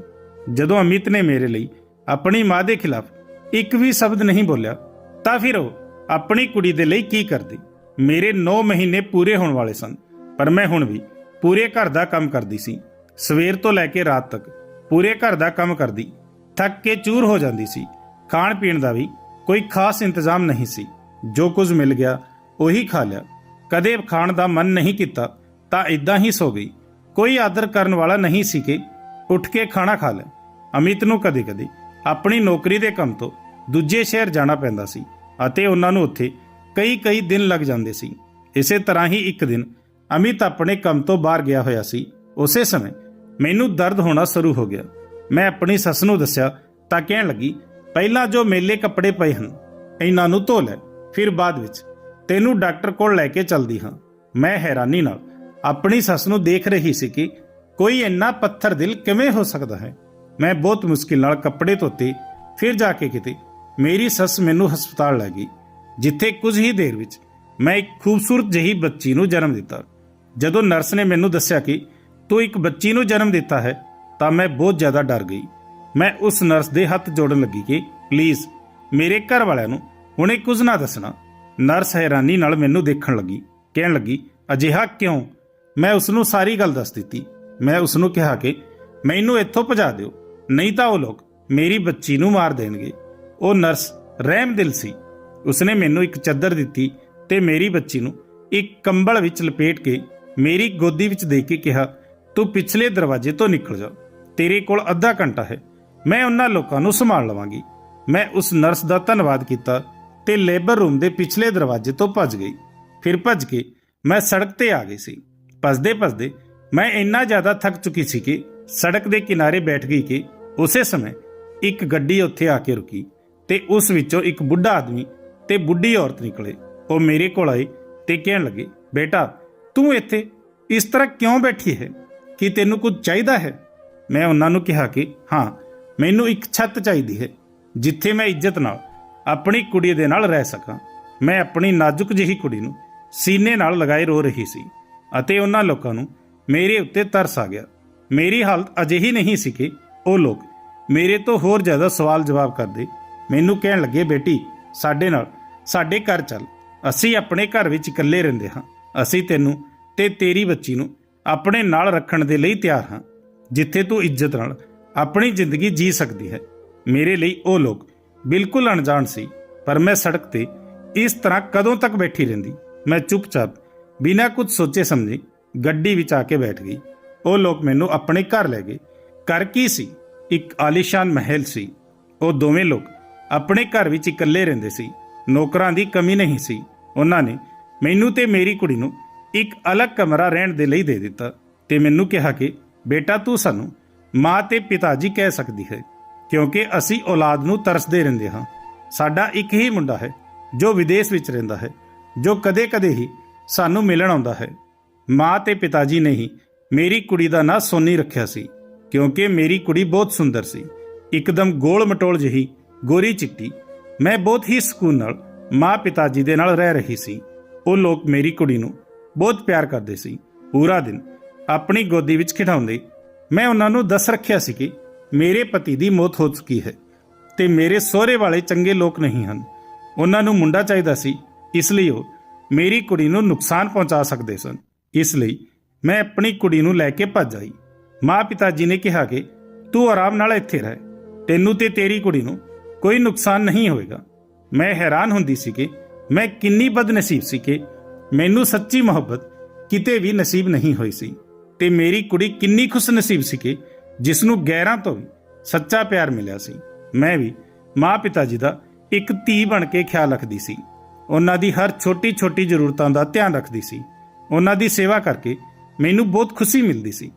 ਜਦੋਂ ਅਮਿਤ ਨੇ ਮੇਰੇ ਲਈ ਆਪਣੀ ਮਾਂ ਦੇ ਖਿਲਾਫ ਇੱਕ ਵੀ ਸ਼ਬਦ ਨਹੀਂ ਬੋਲਿਆ, ਤਾਂ ਫਿਰ ਉਹ ਆਪਣੀ ਕੁੜੀ ਦੇ ਲਈ ਕੀ ਕਰਦੀ? ਮੇਰੇ 9 ਮਹੀਨੇ ਪੂਰੇ ਹੋਣ ਵਾਲੇ ਸਨ, ਪਰ ਮੈਂ ਹੁਣ ਵੀ ਪੂਰੇ ਘਰ ਦਾ ਕੰਮ ਕਰਦੀ ਸੀ। ਸਵੇਰ ਤੋਂ ਲੈ ਕੇ ਰਾਤ ਤੱਕ ਪੂਰੇ ਘਰ ਦਾ ਕੰਮ ਕਰਦੀ। ਥੱਕ ਕੇ ਚੂਰ ਹੋ ਜਾਂਦੀ ਸੀ। ਖਾਣ ਪੀਣ ਦਾ ਵੀ ਕੋਈ ਖਾਸ ਇੰਤਜ਼ਾਮ ਨਹੀਂ ਸੀ। ਜੋ ਕੁਝ ਮਿਲ ਗਿਆ, ਉਹੀ ਖਾ ਲਿਆ। ਕਦੇ ਖਾਣ ਦਾ ਮਨ ਨਹੀਂ ਕੀਤਾ, ਤਾਂ ਇਦਾਂ ਹੀ ਸੋ ਗਈ। ਕੋਈ ਆਦਰ ਕਰਨ ਵਾਲਾ ਨਹੀਂ ਸੀ ਕਿ ਉੱਠ ਕੇ ਖਾਣਾ ਖਾ ਲੈ। ਅਮਿਤ ਨੂੰ ਕਦੇ-ਕਦੇ ਆਪਣੀ ਨੌਕਰੀ ਦੇ ਕੰਮ ਤੋਂ ਦੂਜੇ ਸ਼ਹਿਰ ਜਾਣਾ ਪੈਂਦਾ ਸੀ ਅਤੇ ਉਹਨਾਂ ਨੂੰ ਉੱਥੇ ਕਈ-ਕਈ ਦਿਨ ਲੱਗ ਜਾਂਦੇ ਸੀ। ਇਸੇ ਤਰ੍ਹਾਂ ਹੀ ਇੱਕ ਦਿਨ ਅਮਿਤ ਆਪਣੇ ਕੰਮ ਤੋਂ ਬਾਹਰ ਗਿਆ ਹੋਇਆ ਸੀ। ਉਸੇ ਸਮੇਂ ਮੈਨੂੰ ਦਰਦ ਹੋਣਾ ਸ਼ੁਰੂ ਹੋ ਗਿਆ। ਮੈਂ ਆਪਣੀ ਸੱਸ ਨੂੰ ਦੱਸਿਆ ਤਾਂ ਕਹਿਣ ਲੱਗੀ, ਪਹਿਲਾਂ ਜੋ ਮੇਲੇ ਕੱਪੜੇ ਪਏ ਹਨ, ਇਹਨਾਂ ਨੂੰ ਧੋ ਲੈ, ਫਿਰ ਬਾਅਦ ਵਿੱਚ ਤੈਨੂੰ ਡਾਕਟਰ ਕੋਲ ਲੈ ਕੇ ਚਲਦੀ ਹਾਂ। ਮੈਂ ਹੈਰਾਨੀ ਨਾਲ ਆਪਣੀ ਸੱਸ ਨੂੰ ਦੇਖ ਰਹੀ ਸੀ ਕਿ ਕੋਈ ਇੰਨਾ ਪੱਥਰ ਦਿਲ ਕਿਵੇਂ ਹੋ ਸਕਦਾ ਹੈ। ਮੈਂ ਬਹੁਤ ਮੁਸ਼ਕਿਲ ਨਾਲ ਕੱਪੜੇ ਧੋਤੇ, ਫਿਰ ਜਾ ਕੇ ਕਿਤੇ ਮੇਰੀ ਸੱਸ ਮੈਨੂੰ ਹਸਪਤਾਲ ਲੈ ਗਈ, ਜਿੱਥੇ ਕੁਝ ਹੀ ਦੇਰ ਵਿੱਚ ਮੈਂ ਇੱਕ ਖੂਬਸੂਰਤ ਜਿਹੀ ਬੱਚੀ ਨੂੰ ਜਨਮ ਦਿੱਤਾ। ਜਦੋਂ ਨਰਸ ਨੇ ਮੈਨੂੰ ਦੱਸਿਆ ਕਿ ਤੂੰ ਇੱਕ ਬੱਚੀ ਨੂੰ ਜਨਮ ਦਿੱਤਾ ਹੈ, ਤਾਂ ਮੈਂ ਬਹੁਤ ਜ਼ਿਆਦਾ ਡਰ ਗਈ। ਮੈਂ ਉਸ ਨਰਸ ਦੇ ਹੱਥ ਜੋੜਨ ਲੱਗੀ ਕਿ, ਪਲੀਜ਼, ਮੇਰੇ ਘਰ ਵਾਲਿਆਂ ਨੂੰ ਹੁਣੇ ਕੁਝ ਨਾ ਦੱਸਣਾ। ਨਰਸ ਹੈਰਾਨੀ ਨਾਲ ਮੈਨੂੰ ਦੇਖਣ ਲੱਗੀ, ਕਹਿਣ ਲੱਗੀ, ਅਜਿਹਾ ਕਿਉਂ? ਮੈਂ ਉਸ ਨੂੰ ਸਾਰੀ ਗੱਲ ਦੱਸ ਦਿੱਤੀ। ਮੈਂ ਉਸ ਨੂੰ ਕਿਹਾ ਕਿ ਮੈਨੂੰ ਇੱਥੋਂ ਭਜਾ ਦਿਓ, ਨਹੀਂ ਤਾਂ ਉਹ ਲੋਕ ਮੇਰੀ ਬੱਚੀ ਨੂੰ ਮਾਰ ਦੇਣਗੇ। ਉਹ ਨਰਸ ਰਹਿਮਦਿਲ ਸੀ। ਉਸਨੇ ਮੈਨੂੰ ਇੱਕ ਚੱਦਰ ਦਿੱਤੀ ਤੇ ਮੇਰੀ ਬੱਚੀ ਨੂੰ ਇੱਕ ਕੰਬਲ ਵਿੱਚ ਲਪੇਟ ਕੇ ਮੇਰੀ ਗੋਦੀ ਵਿੱਚ ਦੇ ਕੇ ਕਿਹਾ, ਤੂੰ ਪਿਛਲੇ ਦਰਵਾਜ਼ੇ ਤੋਂ ਨਿਕਲ ਜਾ। ਤੇਰੇ ਕੋਲ ਅੱਧਾ ਘੰਟਾ ਹੈ। ਮੈਂ ਉਹਨਾਂ ਲੋਕਾਂ ਨੂੰ ਸੰਭਾਲ ਲਵਾਂਗੀ। ਮੈਂ ਉਸ ਨਰਸ ਦਾ ਧੰਨਵਾਦ ਕੀਤਾ ਤੇ ਲੇਬਰ ਰੂਮ ਦੇ ਪਿਛਲੇ ਦਰਵਾਜ਼ੇ ਤੋਂ ਭੱਜ ਗਈ। ਫਿਰ ਭੱਜ ਕੇ ਮੈਂ ਸੜਕ ਤੇ ਆ ਗਈ ਸੀ। ਭੱਜਦੇ ਭੱਜਦੇ ਮੈਂ ਇੰਨਾ ਜ਼ਿਆਦਾ ਥੱਕ ਚੁੱਕੀ ਸੀ ਕਿ ਸੜਕ ਦੇ ਕਿਨਾਰੇ ਬੈਠ ਗਈ ਕਿ ਉਸੇ ਸਮੇਂ ਇੱਕ ਗੱਡੀ ਉੱਥੇ ਆ ਕੇ ਰੁਕੀ ਤੇ ਉਸ ਵਿੱਚੋਂ ਇੱਕ ਬੁੱਢਾ ਆਦਮੀ ਤੇ ਬੁੱਢੀ ਔਰਤ ਨਿਕਲੇ। ਉਹ ਮੇਰੇ ਕੋਲ ਆਏ ਤੇ ਕਹਿਣ ਲੱਗੇ, ਬੇਟਾ, ਤੂੰ ਇੱਥੇ ਇਸ ਤਰ੍ਹਾਂ ਕਿਉਂ ਬੈਠੀ ਹੈ? ਕਿ ਤੈਨੂੰ ਕੁਝ ਚਾਹੀਦਾ ਹੈ? ਮੈਂ ਉਹਨਾਂ ਨੂੰ ਕਿਹਾ ਕਿ, ਹਾਂ, ਮੈਨੂੰ ਇੱਕ ਛੱਤ ਚਾਹੀਦੀ ਹੈ ਜਿੱਥੇ ਮੈਂ ਇੱਜ਼ਤ ਨਾਲ ਆਪਣੀ ਕੁੜੀ ਦੇ ਨਾਲ ਰਹਿ ਸਕਾਂ। ਮੈਂ ਆਪਣੀ ਨਾਜ਼ੁਕ ਜਿਹੀ ਕੁੜੀ ਨੂੰ ਸੀਨੇ ਨਾਲ ਲਗਾਏ ਰੋ ਰਹੀ ਸੀ। ਅਤੇ ਉਹਨਾਂ ਲੋਕਾਂ ਨੂੰ ਮੇਰੇ ਉੱਤੇ ਤਰਸ ਆ ਗਿਆ। ਮੇਰੀ ਹਾਲਤ ਅਜਿਹੀ ਨਹੀਂ ਸੀ ਕਿ ਉਹ ਲੋਕ ਮੇਰੇ ਤੋਂ ਹੋਰ ਜ਼ਿਆਦਾ ਸਵਾਲ ਜਵਾਬ ਕਰਦੇ। ਮੈਨੂੰ ਕਹਿਣ ਲੱਗੇ, ਬੇਟੀ, ਸਾਡੇ ਨਾਲ, ਸਾਡੇ ਘਰ ਚੱਲ। ਅਸੀਂ ਆਪਣੇ ਘਰ ਵਿੱਚ ਇਕੱਲੇ ਰਹਿੰਦੇ ਹਾਂ। ਅਸੀਂ ਤੈਨੂੰ ਤੇ ਤੇਰੀ ਬੱਚੀ ਨੂੰ ਆਪਣੇ ਨਾਲ ਰੱਖਣ ਦੇ ਲਈ ਤਿਆਰ ਹਾਂ, ਜਿੱਥੇ ਤੂੰ ਇੱਜ਼ਤ ਨਾਲ ਆਪਣੀ ਜ਼ਿੰਦਗੀ ਜੀ ਸਕਦੀ ਹੈ। ਮੇਰੇ ਲਈ ਉਹ ਲੋਕ ਬਿਲਕੁਲ ਅਣਜਾਣ ਸੀ, ਪਰ ਮੈਂ ਸੜਕ ਤੇ ਇਸ ਤਰ੍ਹਾਂ ਕਦੋਂ ਤੱਕ ਬੈਠੀ ਰਹਿੰਦੀ? ਮੈਂ ਚੁੱਪਚਾਪ ਬਿਨਾਂ ਕੁਝ ਸੋਚੇ ਸਮਝੇ ਗੱਡੀ ਵਿੱਚ ਆ ਕੇ ਬੈਠ ਗਈ। ਉਹ ਲੋਕ ਮੈਨੂੰ ਆਪਣੇ ਘਰ ਲੈ ਗਏ। ਘਰ ਕੀ ਸੀ? ਇੱਕ ਆਲੀਸ਼ਾਨ ਮਹਿਲ ਸੀ। ਉਹ ਦੋਵੇਂ ਲੋਕ ਆਪਣੇ ਘਰ ਵਿੱਚ ਇਕੱਲੇ ਰਹਿੰਦੇ ਸੀ। ਨੌਕਰਾਂ ਦੀ ਕਮੀ ਨਹੀਂ ਸੀ। ਉਹਨਾਂ ਨੇ ਮੈਨੂੰ ਤੇ ਮੇਰੀ ਕੁੜੀ ਨੂੰ ਇੱਕ ਅਲੱਗ ਕਮਰਾ ਰਹਿਣ ਦੇ ਲਈ ਦੇ ਦਿੱਤਾ ਤੇ ਮੈਨੂੰ ਕਿਹਾ ਕਿ, ਬੇਟਾ, ਤੂੰ ਸਾਨੂੰ ਮਾਂ ਤੇ ਪਿਤਾ ਜੀ ਕਹਿ ਸਕਦੀ ਹੈ, ਕਿਉਂਕਿ ਅਸੀਂ ਔਲਾਦ ਨੂੰ ਤਰਸਦੇ ਰਹਿੰਦੇ ਹਾਂ। ਸਾਡਾ ਇੱਕ ਹੀ ਮੁੰਡਾ ਹੈ, ਜੋ ਵਿਦੇਸ਼ ਵਿੱਚ ਰਹਿੰਦਾ ਹੈ, ਜੋ ਕਦੇ-ਕਦੇ ਹੀ ਸਾਨੂੰ ਮਿਲਣ ਆਉਂਦਾ ਹੈ। ਮਾਂ ਤੇ ਪਿਤਾ ਜੀ ਨੇ ਹੀ ਮੇਰੀ ਕੁੜੀ ਦਾ ਨਾਂ ਸੋਨੀ ਰੱਖਿਆ ਸੀ, ਕਿਉਂਕਿ ਮੇਰੀ ਕੁੜੀ ਬਹੁਤ ਸੁੰਦਰ ਸੀ। ਇੱਕਦਮ ਗੋਲ ਮਟੋਲ ਜਿਹੀ ਗੋਰੀ ਚਿੱਟੀ, ਮੈਂ ਬਹੁਤ ਹੀ ਸਕੂਨ ਨਾਲ ਮਾਂ ਪਿਤਾ ਜੀ ਦੇ ਨਾਲ ਰਹਿ ਰਹੀ ਸੀ। ਉਹ ਲੋਕ ਮੇਰੀ ਕੁੜੀ ਨੂੰ ਬਹੁਤ ਪਿਆਰ ਕਰਦੇ ਸੀ। ਪੂਰਾ ਦਿਨ ਆਪਣੀ ਗੋਦੀ ਵਿੱਚ ਖਿਡਾਉਂਦੇ, ਮੈਂ ਉਹਨਾਂ ਨੂੰ ਦੱਸ ਰੱਖਿਆ ਸੀ ਕਿ ਮੇਰੇ ਪਤੀ ਦੀ ਮੌਤ ਹੋ ਚੁੱਕੀ ਹੈ ਤੇ ਮੇਰੇ ਸਹੁਰੇ ਵਾਲੇ ਚੰਗੇ ਲੋਕ ਨਹੀਂ ਹਨ। ਉਹਨਾਂ ਨੂੰ ਮੁੰਡਾ ਚਾਹੀਦਾ ਸੀ, ਇਸ ਲਈ ਉਹ ਮੇਰੀ ਕੁੜੀ ਨੂੰ ਨੁਕਸਾਨ ਪਹੁੰਚਾ ਸਕਦੇ ਸਨ। ਇਸ ਲਈ ਮੈਂ ਆਪਣੀ ਕੁੜੀ ਨੂੰ ਲੈ ਕੇ ਭੱਜ ਆਈ। ਮਾਂ ਪਿਤਾ ਜੀ ਨੇ ਕਿਹਾ ਕਿ ਤੂੰ ਆਰਾਮ ਨਾਲ ਇੱਥੇ ਰਹਿ। ਤੈਨੂੰ ਤੇ ਤੇਰੀ ਕੁੜੀ ਨੂੰ ਕੋਈ ਨੁਕਸਾਨ ਨਹੀਂ ਹੋਵੇਗਾ ਮੈਂ ਹੈਰਾਨ ਹੁੰਦੀ ਸੀ ਕਿ ਮੈਂ ਕਿੰਨੀ ਬਦਨਸੀਬ ਸੀ ਕਿ ਮੈਨੂੰ ਸੱਚੀ ਮੁਹੱਬਤ ਕਿਤੇ ਵੀ ਨਸੀਬ ਨਹੀਂ ਹੋਈ ਸੀ। ਤੇ ਮੇਰੀ ਕੁੜੀ ਕਿੰਨੀ ਖੁਸ਼ਨਸੀਬ ਸੀ ਕਿ ਜਿਸ ਨੂੰ ਗੈਰਾਂ ਤੋਂ ਵੀ ਸੱਚਾ ਪਿਆਰ ਮਿਲਿਆ ਸੀ। ਮੈਂ ਵੀ ਮਾਂ ਪਿਤਾ ਜੀ ਦਾ ਇੱਕ ਧੀ ਬਣ ਕੇ ਖਿਆਲ ਰੱਖਦੀ ਸੀ। ਉਹਨਾਂ ਦੀ ਹਰ ਛੋਟੀ-ਛੋਟੀ ਜ਼ਰੂਰਤਾਂ ਦਾ ਧਿਆਨ ਰੱਖਦੀ ਸੀ। ਉਹਨਾਂ ਦੀ ਸੇਵਾ ਕਰਕੇ ਮੈਨੂੰ ਬਹੁਤ ਖੁਸ਼ੀ ਮਿਲਦੀ ਸੀ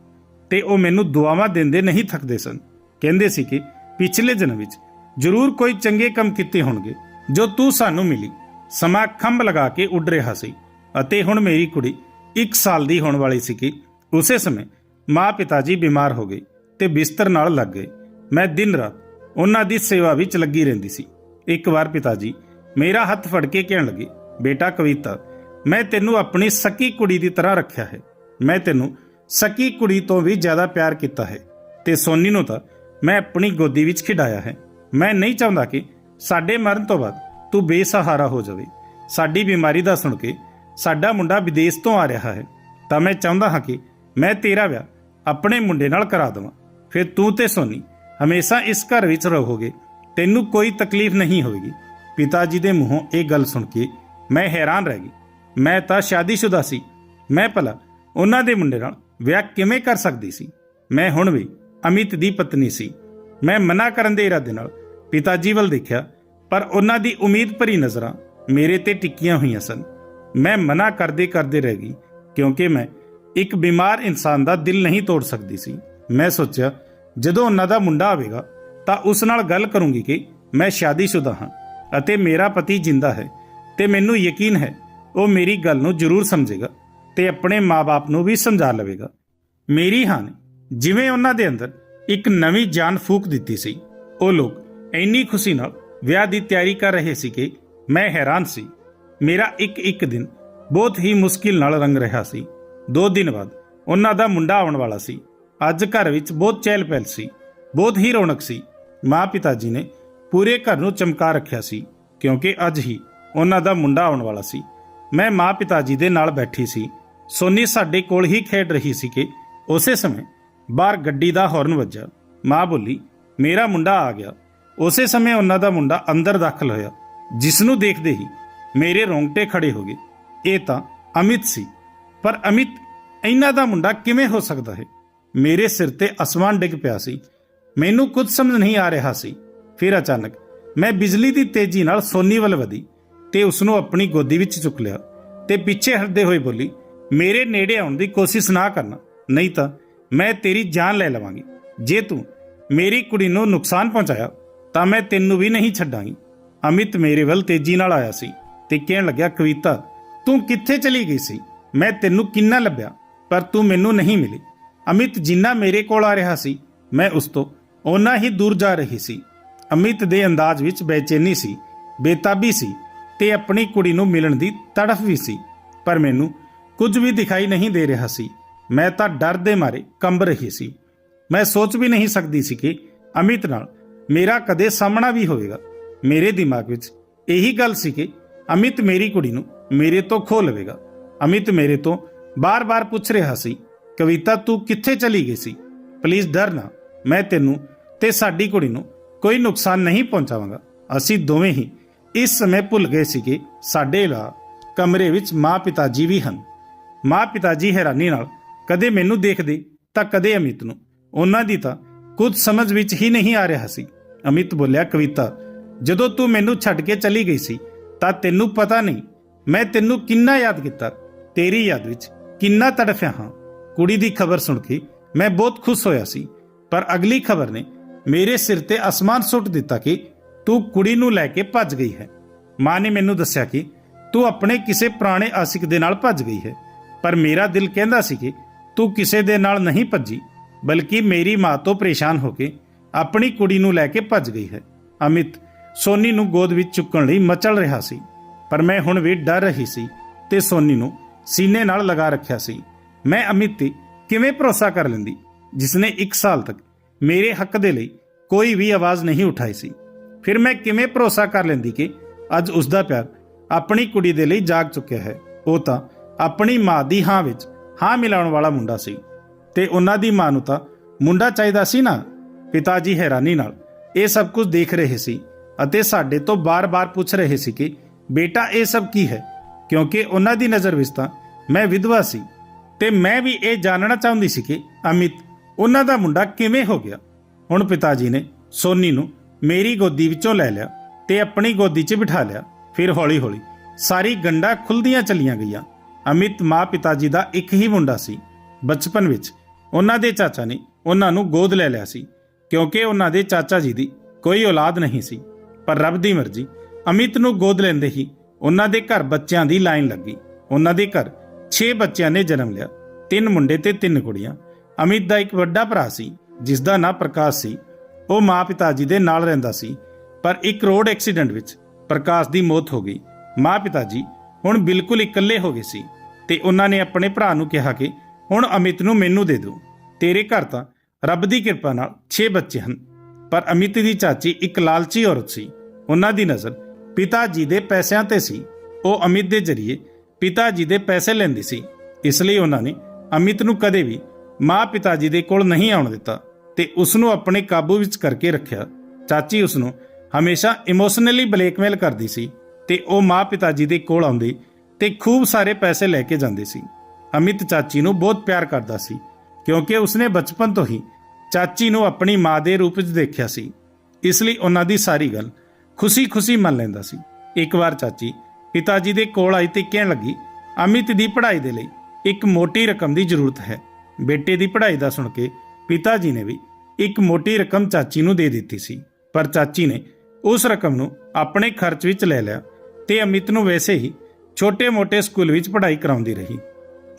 ਤੇ ਉਹ ਮੈਨੂੰ ਦੁਆਵਾਂ ਦਿੰਦੇ ਨਹੀਂ ਥੱਕਦੇ ਸਨ। ਕਹਿੰਦੇ ਸੀ ਕਿ ਪਿਛਲੇ ਜਨਮ ਵਿੱਚ ਜ਼ਰੂਰ ਕੋਈ ਚੰਗੇ ਕੰਮ ਕੀਤੇ ਹੋਣਗੇ, ਜੋ ਤੂੰ ਸਾਨੂੰ ਮਿਲੀ। ਸਮਾਂ ਖੰਭ ਲਗਾ ਕੇ ਉੱਡ ਰਿਹਾ ਸੀ ਅਤੇ ਹੁਣ ਮੇਰੀ ਕੁੜੀ 1 ਸਾਲ ਦੀ ਹੋਣ ਵਾਲੀ ਸੀ ਕਿ ਉਸੇ ਸਮੇਂ ਮਾਂ ਪਿਤਾ ਜੀ ਬਿਮਾਰ ਹੋ ਗਏ ਤੇ ਬਿਸਤਰ ਨਾਲ ਲੱਗ ਗਏ। ਮੈਂ ਦਿਨ ਰਾਤ ਉਹਨਾਂ ਦੀ ਸੇਵਾ ਵਿੱਚ ਲੱਗੀ ਰਹਿੰਦੀ ਸੀ। ਇੱਕ ਵਾਰ ਪਿਤਾ ਜੀ ਮੇਰਾ ਹੱਥ ਫੜ ਕੇ ਕਹਿਣ ਲੱਗੀ, ਬੇਟਾ ਕਵਿਤਾ, ਮੈਂ ਤੈਨੂੰ ਆਪਣੀ ਸਕੀ ਕੁੜੀ ਦੀ ਤਰ੍ਹਾਂ ਰੱਖਿਆ ਹੈ। ਮੈਂ ਤੈਨੂੰ ਸਕੀ ਕੁੜੀ ਤੋਂ ਵੀ ਜ਼ਿਆਦਾ ਪਿਆਰ ਕੀਤਾ ਹੈ ਤੇ ਸੋਨੀ ਨੂੰ ਤਾਂ ਮੈਂ ਆਪਣੀ ਗੋਦੀ ਵਿੱਚ ਖਿਡਾਇਆ ਹੈ। ਮੈਂ ਨਹੀਂ ਚਾਹੁੰਦਾ ਕਿ ਸਾਡੇ ਮਰਨ ਤੋਂ ਬਾਅਦ ਤੂੰ ਬੇਸਹਾਰਾ ਹੋ ਜਾਵੇ। ਸਾਡੀ ਬਿਮਾਰੀ ਦਾ ਸੁਣ ਕੇ ਸਾਡਾ ਮੁੰਡਾ ਵਿਦੇਸ਼ ਤੋਂ ਆ ਰਿਹਾ ਹੈ। ਤਾਂ ਮੈਂ ਚਾਹੁੰਦਾ ਹਾਂ ਕਿ ਮੈਂ ਤੇਰਾ ਵਿਆਹ ਆਪਣੇ ਮੁੰਡੇ ਨਾਲ ਕਰਾ ਦੇਵਾਂ। ਫਿਰ ਤੂੰ ਤੇ ਸੋਨੀ ਹਮੇਸ਼ਾ ਇਸ ਘਰ ਵਿੱਚ ਰਹੋਗੇ। ਤੈਨੂੰ ਕੋਈ ਤਕਲੀਫ ਨਹੀਂ ਹੋਵੇਗੀ। ਪਿਤਾ ਜੀ ਦੇ ਮੂੰਹੋਂ ਇਹ ਗੱਲ ਸੁਣ ਕੇ ਮੈਂ ਹੈਰਾਨ ਰਹਿ ਗਈ। ਮੈਂ ਤਾਂ ਸ਼ਾਦੀशुदा ਸੀ। ਮੈਂ ਭਲਾ ਉਹਨਾਂ ਦੇ ਮੁੰਡੇ ਨਾਲ ਵਿਆਹ ਕਿਵੇਂ ਕਰ ਸਕਦੀ ਸੀ? ਮੈਂ ਹੁਣ ਵੀ ਅਮਿਤ ਦੀ ਪਤਨੀ ਸੀ। ਮੈਂ ਮਨਾ ਕਰਨ ਦੇ ਇਰਾਦੇ ਨਾਲ ਪਿਤਾ ਜੀ ਵੱਲ ਦੇਖਿਆ, ਪਰ ਉਹਨਾਂ ਦੀ ਉਮੀਦ ਭਰੀ ਨਜ਼ਰਾਂ ਮੇਰੇ ਤੇ ਟਿੱਕੀਆਂ ਹੋਈਆਂ ਸਨ। ਮੈਂ ਮਨਾ ਕਰਦੇ ਕਰਦੇ ਰਹਿ ਗਈ, ਕਿਉਂਕਿ ਮੈਂ ਇੱਕ ਬਿਮਾਰ ਇਨਸਾਨ ਦਾ ਦਿਲ ਨਹੀਂ ਤੋੜ ਸਕਦੀ ਸੀ। ਮੈਂ ਸੋਚਿਆ, ਜਦੋਂ ਉਹਨਾਂ ਦਾ ਮੁੰਡਾ ਆਵੇਗਾ ਤਾਂ ਉਸ ਨਾਲ ਗੱਲ ਕਰੂੰਗੀ ਕਿ ਮੈਂ ਸ਼ਾਦੀशुदा ਹਾਂ। ਅਤੇ ਮੇਰਾ ਪਤੀ ਜਿੰਦਾ ਹੈ ਤੇ ਮੈਨੂੰ ਯਕੀਨ ਹੈ, ਉਹ ਮੇਰੀ ਗੱਲ ਨੂੰ ਜ਼ਰੂਰ ਸਮਝੇਗਾ ਤੇ ਆਪਣੇ ਮਾਪੇ ਨੂੰ ਵੀ ਸਮਝਾ ਲਵੇਗਾ। ਮੇਰੀ ਹਾਂ ਜਿਵੇਂ ਉਹਨਾਂ ਦੇ ਅੰਦਰ ਇੱਕ ਨਵੀਂ ਜਾਨ ਫੂਕ ਦਿੱਤੀ ਸੀ, ਉਹ ਲੋਕ ਇੰਨੀ ਖੁਸ਼ੀ ਨਾਲ ਵਿਆਹ ਦੀ ਤਿਆਰੀ ਕਰ ਰਹੇ ਸੀ ਕਿ ਮੈਂ ਹੈਰਾਨ ਸੀ। ਮੇਰਾ ਇੱਕ ਇੱਕ ਦਿਨ ਬਹੁਤ ਹੀ ਮੁਸ਼ਕਿਲ ਨਾਲ ਰੰਗ ਰਿਹਾ ਸੀ। ਦੋ ਦਿਨ ਬਾਅਦ ਉਹਨਾਂ ਦਾ ਮੁੰਡਾ ਆਉਣ ਵਾਲਾ ਸੀ। ਅੱਜ ਘਰ ਵਿੱਚ ਬਹੁਤ ਚਹਿਲ ਪਹਿਲ ਸੀ, ਬਹੁਤ ਹੀ ਰੌਣਕ ਸੀ। ਮਾਂ ਪਿਤਾ ਜੀ ਨੇ ਪੂਰੇ ਘਰ ਨੂੰ ਚਮਕਾ ਰੱਖਿਆ ਸੀ, ਕਿਉਂਕਿ ਅੱਜ ਹੀ ਉਹਨਾਂ ਦਾ ਮੁੰਡਾ ਆਉਣ ਵਾਲਾ ਸੀ। ਮੈਂ ਮਾਂ ਪਿਤਾ ਜੀ ਦੇ ਨਾਲ ਬੈਠੀ ਸੀ। ਸੋਨੀ ਸਾਡੇ ਕੋਲ ਹੀ ਖੇਡ ਰਹੀ ਸੀ ਕਿ ਉਸੇ ਸਮੇਂ ਬਾਹਰ ਗੱਡੀ ਦਾ ਹਾਰਨ ਵੱਜਾ ਮਾਂ ਬੋਲੀ, ਮੇਰਾ ਮੁੰਡਾ ਆ ਗਿਆ। ਉਸੇ ਸਮੇਂ ਉਹਨਾਂ ਦਾ ਮੁੰਡਾ ਅੰਦਰ ਦਾਖਲ ਹੋਇਆ ਜਿਸ ਨੂੰ ਦੇਖਦੇ ਹੀ ਮੇਰੇ ਰੋਂਗਟੇ ਖੜੇ ਹੋ ਗਏ। ਇਹ ਤਾਂ ਅਮਿਤ ਸੀ। ਪਰ ਅਮਿਤ, ਇਹਨਾਂ ਦਾ ਮੁੰਡਾ ਕਿਵੇਂ ਹੋ ਸਕਦਾ ਹੈ? ਮੇਰੇ ਸਿਰ ਤੇ ਅਸਮਾਨ ਡਿੱਗ ਪਿਆ ਸੀ। ਮੈਨੂੰ ਕੁਝ ਸਮਝ ਨਹੀਂ ਆ ਰਿਹਾ ਸੀ। ਫਿਰ ਅਚਾਨਕ ਮੈਂ ਬਿਜਲੀ ਦੀ ਤੇਜ਼ੀ ਨਾਲ ਸੋਨੀ ਵੱਲ ਵਧੀ ਤੇ ਉਸ ਨੂੰ ਆਪਣੀ ਗੋਦੀ ਵਿੱਚ ਚੁੱਕ ਲਿਆ ਤੇ ਪਿੱਛੇ ਹਟਦੇ ਹੋਏ ਬੋਲੀ, ਮੇਰੇ ਨੇੜੇ ਆਉਣ ਦੀ ਕੋਸ਼ਿਸ਼ ਨਾ ਕਰਨਾ ਨਹੀਂ ਤਾਂ ਮੈਂ ਤੇਰੀ ਜਾਨ ਲੈ ਲਵਾਂਗੀ। ਜੇ ਤੂੰ ਮੇਰੀ ਕੁੜੀ ਨੂੰ ਨੁਕਸਾਨ ਪਹੁੰਚਾਇਆ, ਤਾਂ ਮੈਂ ਤੈਨੂੰ ਵੀ ਨਹੀਂ ਛੱਡਾਂਗੀ। ਅਮਿਤ ਮੇਰੇ ਵੱਲ ਤੇਜ਼ੀ ਨਾਲ ਆਇਆ ਸੀ ਤੇ ਕਹਿਣ ਲੱਗਿਆ, ਕਵਿਤਾ, ਤੂੰ ਕਿੱਥੇ ਚਲੀ ਗਈ ਸੀ? ਮੈਂ ਤੈਨੂੰ ਕਿੰਨਾ ਲੱਭਿਆ, ਪਰ ਤੂੰ ਮੈਨੂੰ ਨਹੀਂ ਮਿਲੀ। ਅਮਿਤ, ਜਿੰਨਾ ਮੇਰੇ ਕੋਲ ਆ ਰਿਹਾ ਸੀ, ਮੈਂ ਉਸ ਤੋਂ ਓਨਾ ਹੀ ਦੂਰ ਜਾ ਰਹੀ ਸੀ। ਅਮਿਤ ਦੇ ਅੰਦਾਜ਼ ਵਿੱਚ ਬੇਚੈਨੀ ਸੀ, ਬੇਤਾਬੀ ਸੀ ਤੇ ਆਪਣੀ ਕੁੜੀ ਨੂੰ ਮਿਲਣ ਦੀ ਤੜਫ ਵੀ ਸੀ। ਪਰ ਮੈਨੂੰ ਕੁਝ ਵੀ ਦਿਖਾਈ ਨਹੀਂ ਦੇ ਰਿਹਾ ਸੀ। ਮੈਂ ਤਾਂ ਡਰ ਦੇ ਮਾਰੇ ਕੰਬ ਰਹੀ ਸੀ। ਮੈਂ ਸੋਚ ਵੀ ਨਹੀਂ ਸਕਦੀ ਸੀ ਕਿ ਅਮਿਤ ਨਾਲ ਮੇਰਾ ਕਦੇ ਸਾਹਮਣਾ ਵੀ ਹੋਵੇਗਾ। ਮੇਰੇ ਦਿਮਾਗ ਵਿੱਚ ਇਹੀ ਗੱਲ ਸੀ ਕਿ ਅਮਿਤ ਮੇਰੀ ਕੁੜੀ ਨੂੰ ਮੇਰੇ ਤੋਂ ਖੋ ਲਵੇਗਾ। ਅਮਿਤ ਮੇਰੇ ਤੋਂ ਬਾਰ-ਬਾਰ ਪੁੱਛ ਰਿਹਾ ਸੀ, ਕਵਿਤਾ, ਤੂੰ ਕਿੱਥੇ ਚਲੀ ਗਈ ਸੀ? ਪਲੀਜ਼ ਡਰ ਨਾ। ਮੈਂ ਤੈਨੂੰ ਤੇ ਸਾਡੀ ਕੁੜੀ ਨੂੰ ਕੋਈ ਨੁਕਸਾਨ ਨਹੀਂ ਪਹੁੰਚਾਵਾਂਗਾ। ਅਸੀਂ ਦੋਵੇਂ ਹੀ ਇਸ ਸਮੇਂ ਭੁੱਲ ਗਏ ਸੀ ਕਿ ਸਾਡੇ ਇਲਾ ਕਮਰੇ ਵਿੱਚ ਮਾਂ ਪਿਤਾ ਜੀ ਵੀ ਹਨ। ਮਾਂ ਪਿਤਾ ਜੀ ਹੈਰਾਨੀ ਨਾਲ ਕਦੇ ਮੈਨੂੰ ਦੇਖਦੇ ਤਾਂ ਕਦੇ ਅਮਿਤ ਨੂੰ। ਉਹਨਾਂ ਦੀ ਤਾਂ ਕੁਝ ਸਮਝ ਵਿੱਚ ਹੀ ਨਹੀਂ ਆ ਰਿਹਾ ਸੀ। ਅਮਿਤ ਬੋਲਿਆ, ਕਵਿਤਾ, ਜਦੋਂ ਤੂੰ ਮੈਨੂੰ ਛੱਡ ਕੇ ਚਲੀ ਗਈ ਸੀ ਤਾਂ ਤੈਨੂੰ ਪਤਾ ਨਹੀਂ ਮੈਂ ਤੈਨੂੰ ਕਿੰਨਾ ਯਾਦ ਕੀਤਾ। ਤੇਰੀ ਯਾਦ ਵਿੱਚ ਕਿੰਨਾ ਤੜਫਿਆ ਹਾਂ। ਕੁੜੀ ਦੀ ਖਬਰ ਸੁਣ ਕੇ ਮੈਂ ਬਹੁਤ ਖੁਸ਼ ਹੋਇਆ ਸੀ। ਪਰ ਅਗਲੀ ਖਬਰ ਨੇ ਮੇਰੇ ਸਿਰ ਤੇ ਅਸਮਾਨ ਸੁੱਟ ਦਿੱਤਾ ਕਿ ਤੂੰ ਕੁੜੀ ਨੂੰ ਲੈ ਕੇ ਭੱਜ ਗਈ ਹੈ। ਮਾਂ ਨੇ ਮੈਨੂੰ ਦੱਸਿਆ ਕਿ ਤੂੰ ਆਪਣੇ ਕਿਸੇ ਪੁਰਾਣੇ ਆਸ਼ਿਕ ਦੇ ਨਾਲ ਭੱਜ ਗਈ ਹੈ। ਪਰ ਮੇਰਾ ਦਿਲ ਕਹਿੰਦਾ ਸੀ ਕਿ ਤੂੰ ਕਿਸੇ ਦੇ ਨਾਲ ਨਹੀਂ ਭੱਜੀ, ਬਲਕਿ ਮੇਰੀ ਮਾਂ ਤੋਂ ਪਰੇਸ਼ਾਨ ਹੋ ਕੇ ਆਪਣੀ ਕੁੜੀ ਨੂੰ ਲੈ ਕੇ ਭੱਜ ਗਈ ਹੈ। ਅਮਿਤ ਸੋਨੀ ਨੂੰ ਗੋਦ ਵਿੱਚ ਚੁੱਕਣ ਲਈ ਮਚਲ ਰਿਹਾ ਸੀ, ਪਰ ਮੈਂ ਹੁਣ ਵੀ ਡਰ ਰਹੀ ਸੀ ਤੇ ਸੋਨੀ ਨੂੰ ਸੀਨੇ ਨਾਲ ਲਗਾ ਰੱਖਿਆ ਸੀ। ਮੈਂ, ਅਮਿਤ ਤੇ ਕਿਵੇਂ ਭਰੋਸਾ ਕਰ ਲੈਂਦੀ ਜਿਸ ਨੇ 1 ਸਾਲ ਤੱਕ ਮੇਰੇ ਹੱਕ ਦੇ ਲਈ ਕੋਈ ਵੀ ਆਵਾਜ਼ ਨਹੀਂ ਉਠਾਈ ਸੀ। ਫਿਰ ਮੈਂ ਕਿਵੇਂ ਭਰੋਸਾ ਕਰ ਲੈਂਦੀ ਕਿ ਅੱਜ ਉਸ ਦਾ ਪਿਆਰ ਆਪਣੀ ਕੁੜੀ ਦੇ ਲਈ ਜਾਗ ਚੁੱਕਿਆ ਹੈ, ਉਹ ਤਾਂ ਆਪਣੀ ਮਾਂ ਦੀ ਹਾਂ ਵਿੱਚ ਹਾਂ ਮਿਲਾਉਣ ਵਾਲਾ ਮੁੰਡਾ ਸੀ। ਤੇ ਉਹਨਾਂ ਦੀ ਮਾਂ ਨੂੰ ਤਾਂ ਮੁੰਡਾ ਚਾਹੀਦਾ ਸੀ ਨਾ? ਪਿਤਾ ਜੀ ਹੈਰਾਨੀ ਨਾਲ ਇਹ ਸਭ ਕੁਝ ਦੇਖ ਰਹੇ ਸੀ ਅਤੇ ਸਾਡੇ ਤੋਂ ਬਾਰ-ਬਾਰ ਪੁੱਛ ਰਹੇ ਸੀ ਕਿ ਬੇਟਾ, ਇਹ ਸਭ ਕੀ ਹੈ? ਕਿਉਂਕਿ ਉਹਨਾਂ ਦੀ ਨਜ਼ਰ ਵਿੱਚ ਤਾਂ ਮੈਂ ਵਿਧਵਾ ਸੀ। ਤੇ ਮੈਂ ਵੀ ਇਹ ਜਾਣਨਾ ਚਾਹੁੰਦੀ ਸੀ ਕਿ ਅਮਿਤ ਉਹਨਾਂ ਦਾ ਮੁੰਡਾ ਕਿਵੇਂ ਹੋ ਗਿਆ? ਹੁਣ ਪਿਤਾ ਜੀ ਨੇ ਸੋਨੀ ਨੂੰ ਮੇਰੀ ਗੋਦੀ ਵਿੱਚੋਂ ਲੈ ਲਿਆ ਤੇ ਆਪਣੀ ਗੋਦੀ 'ਚ ਬਿਠਾ ਲਿਆ। ਫਿਰ ਹੌਲੀ-ਹੌਲੀ ਸਾਰੀ ਗੰਡਾ ਖੁੱਲਦੀਆਂ ਚਲੀਆਂ ਗਈਆਂ। ਅਮਿਤ ਮਾਂ ਪਿਤਾ ਜੀ ਦਾ ਇੱਕ ਹੀ ਮੁੰਡਾ ਸੀ। ਬਚਪਨ ਵਿੱਚ ਉਹਨਾਂ ਦੇ ਚਾਚਾ ਨੇ ਉਹਨਾਂ ਨੂੰ ਗੋਦ ਲੈ ਲਿਆ ਸੀ, ਕਿਉਂਕਿ ਉਹਨਾਂ ਦੇ ਚਾਚਾ ਜੀ ਦੀ ਕੋਈ ਔਲਾਦ ਨਹੀਂ ਸੀ। ਪਰ ਰੱਬ ਦੀ ਮਰਜ਼ੀ ਅਮਿਤ ਨੂੰ ਗੋਦ ਲੈਂਦੇ ਹੀ ਉਹਨਾਂ ਦੇ ਘਰ ਬੱਚਿਆਂ ਦੀ ਲਾਈਨ ਲੱਗੀ। ਉਹਨਾਂ ਦੇ ਘਰ 6 ਬੱਚਿਆਂ ਨੇ ਜਨਮ ਲਿਆ, ਤਿੰਨ ਮੁੰਡੇ ਤੇ ਤਿੰਨ ਕੁੜੀਆਂ। ਅਮਿਤ ਦਾ ਇੱਕ ਵੱਡਾ ਭਰਾ ਸੀ ਜਿਸ ਦਾ ਨਾਂ ਪ੍ਰਕਾਸ਼ ਸੀ। ਉਹ ਮਾਂ ਪਿਤਾ ਜੀ ਦੇ ਨਾਲ ਰਹਿੰਦਾ ਸੀ, ਪਰ ਇੱਕ ਰੋਡ ਐਕਸੀਡੈਂਟ ਵਿੱਚ ਪ੍ਰਕਾਸ਼ ਦੀ ਮੌਤ ਹੋ ਗਈ। ਮਾਂ ਪਿਤਾ ਜੀ ਹੁਣ ਬਿਲਕੁਲ ਇਕੱਲੇ ਹੋ ਗਏ ਸੀ ਤੇ ਉਹਨਾਂ ਨੇ ਆਪਣੇ ਭਰਾ ਨੂੰ ਕਿਹਾ ਕਿ, ਹੁਣ ਅਮਿਤ ਨੂੰ ਮੈਨੂੰ ਦੇ ਦਿਓ। ਤੇਰੇ ਘਰ ਤਾਂ ਰੱਬ ਦੀ ਕਿਰਪਾ ਨਾਲ 6 ਬੱਚੇ ਹਨ। ਪਰ ਅਮਿਤ ਦੀ ਚਾਚੀ ਇੱਕ ਲਾਲਚੀ ਔਰਤ ਸੀ। ਉਹਨਾਂ ਦੀ ਨਜ਼ਰ ਪਿਤਾ ਜੀ ਦੇ ਪੈਸਿਆਂ ਤੇ ਸੀ। ਉਹ ਅਮਿਤ ਦੇ ਜ਼ਰੀਏ ਪਿਤਾ ਜੀ ਦੇ ਪੈਸੇ ਲੈਂਦੀ ਸੀ। ਇਸ ਲਈ ਉਹਨਾਂ ਨੇ ਅਮਿਤ ਨੂੰ ਕਦੇ ਵੀ ਮਾਂ ਪਿਤਾ ਜੀ ਦੇ ਕੋਲ ਨਹੀਂ ਆਉਣ ਦਿੱਤਾ ਤੇ ਉਸ ਨੂੰ ਆਪਣੇ ਕਾਬੂ ਵਿੱਚ ਕਰਕੇ ਰੱਖਿਆ। ਚਾਚੀ ਉਸ ਨੂੰ ਹਮੇਸ਼ਾ ਇਮੋਸ਼ਨਲੀ ਬਲੈਕਮੇਲ ਕਰਦੀ ਸੀ ਤੇ ਉਹ ਮਾਂ ਪਿਤਾ ਜੀ ਦੇ ਕੋਲ ਆਉਂਦੀ ਤੇ ਖੂਬ ਸਾਰੇ ਪੈਸੇ ਲੈ ਕੇ ਜਾਂਦੇ ਸੀ। ਅਮਿਤ ਚਾਚੀ ਨੂੰ ਬਹੁਤ ਪਿਆਰ ਕਰਦਾ ਸੀ ਕਿਉਂਕਿ ਉਸਨੇ ਬਚਪਨ ਤੋਂ ਹੀ ਚਾਚੀ ਨੂੰ ਆਪਣੀ ਮਾਂ ਦੇ ਰੂਪ ਵਿੱਚ ਦੇਖਿਆ ਸੀ। ਇਸ ਲਈ ਉਹਨਾਂ ਦੀ ਸਾਰੀ ਗੱਲ ਖੁਸ਼ੀ-ਖੁਸ਼ੀ ਮੰਨ ਲੈਂਦਾ ਸੀ। ਇੱਕ ਵਾਰ ਚਾਚੀ ਪਿਤਾ ਜੀ ਦੇ ਕੋਲ ਆਈ ਤੇ ਕਹਿਣ ਲੱਗੀ, ਅਮਿਤ ਦੀ ਪੜ੍ਹਾਈ ਦੇ ਲਈ ਇੱਕ ਮੋਟੀ ਰਕਮ ਦੀ ਜ਼ਰੂਰਤ ਹੈ। ਬੇਟੇ ਦੀ ਪੜ੍ਹਾਈ ਦਾ ਸੁਣ ਕੇ ਪਿਤਾ ਜੀ ਨੇ ਵੀ ਇੱਕ ਮੋਟੀ ਰਕਮ ਚਾਚੀ ਨੂੰ ਦੇ ਦਿੱਤੀ ਸੀ। ਪਰ ਚਾਚੀ ਨੇ ਉਸ ਰਕਮ ਨੂੰ ਆਪਣੇ ਖਰਚ ਵਿੱਚ ਲੈ ਲਿਆ ਤੇ ਅਮਿਤ ਨੂੰ ਵੈਸੇ ਹੀ ਛੋਟੇ-ਮੋਟੇ ਸਕੂਲ ਵਿੱਚ ਪੜ੍ਹਾਈ ਕਰਾਉਂਦੀ ਰਹੀ।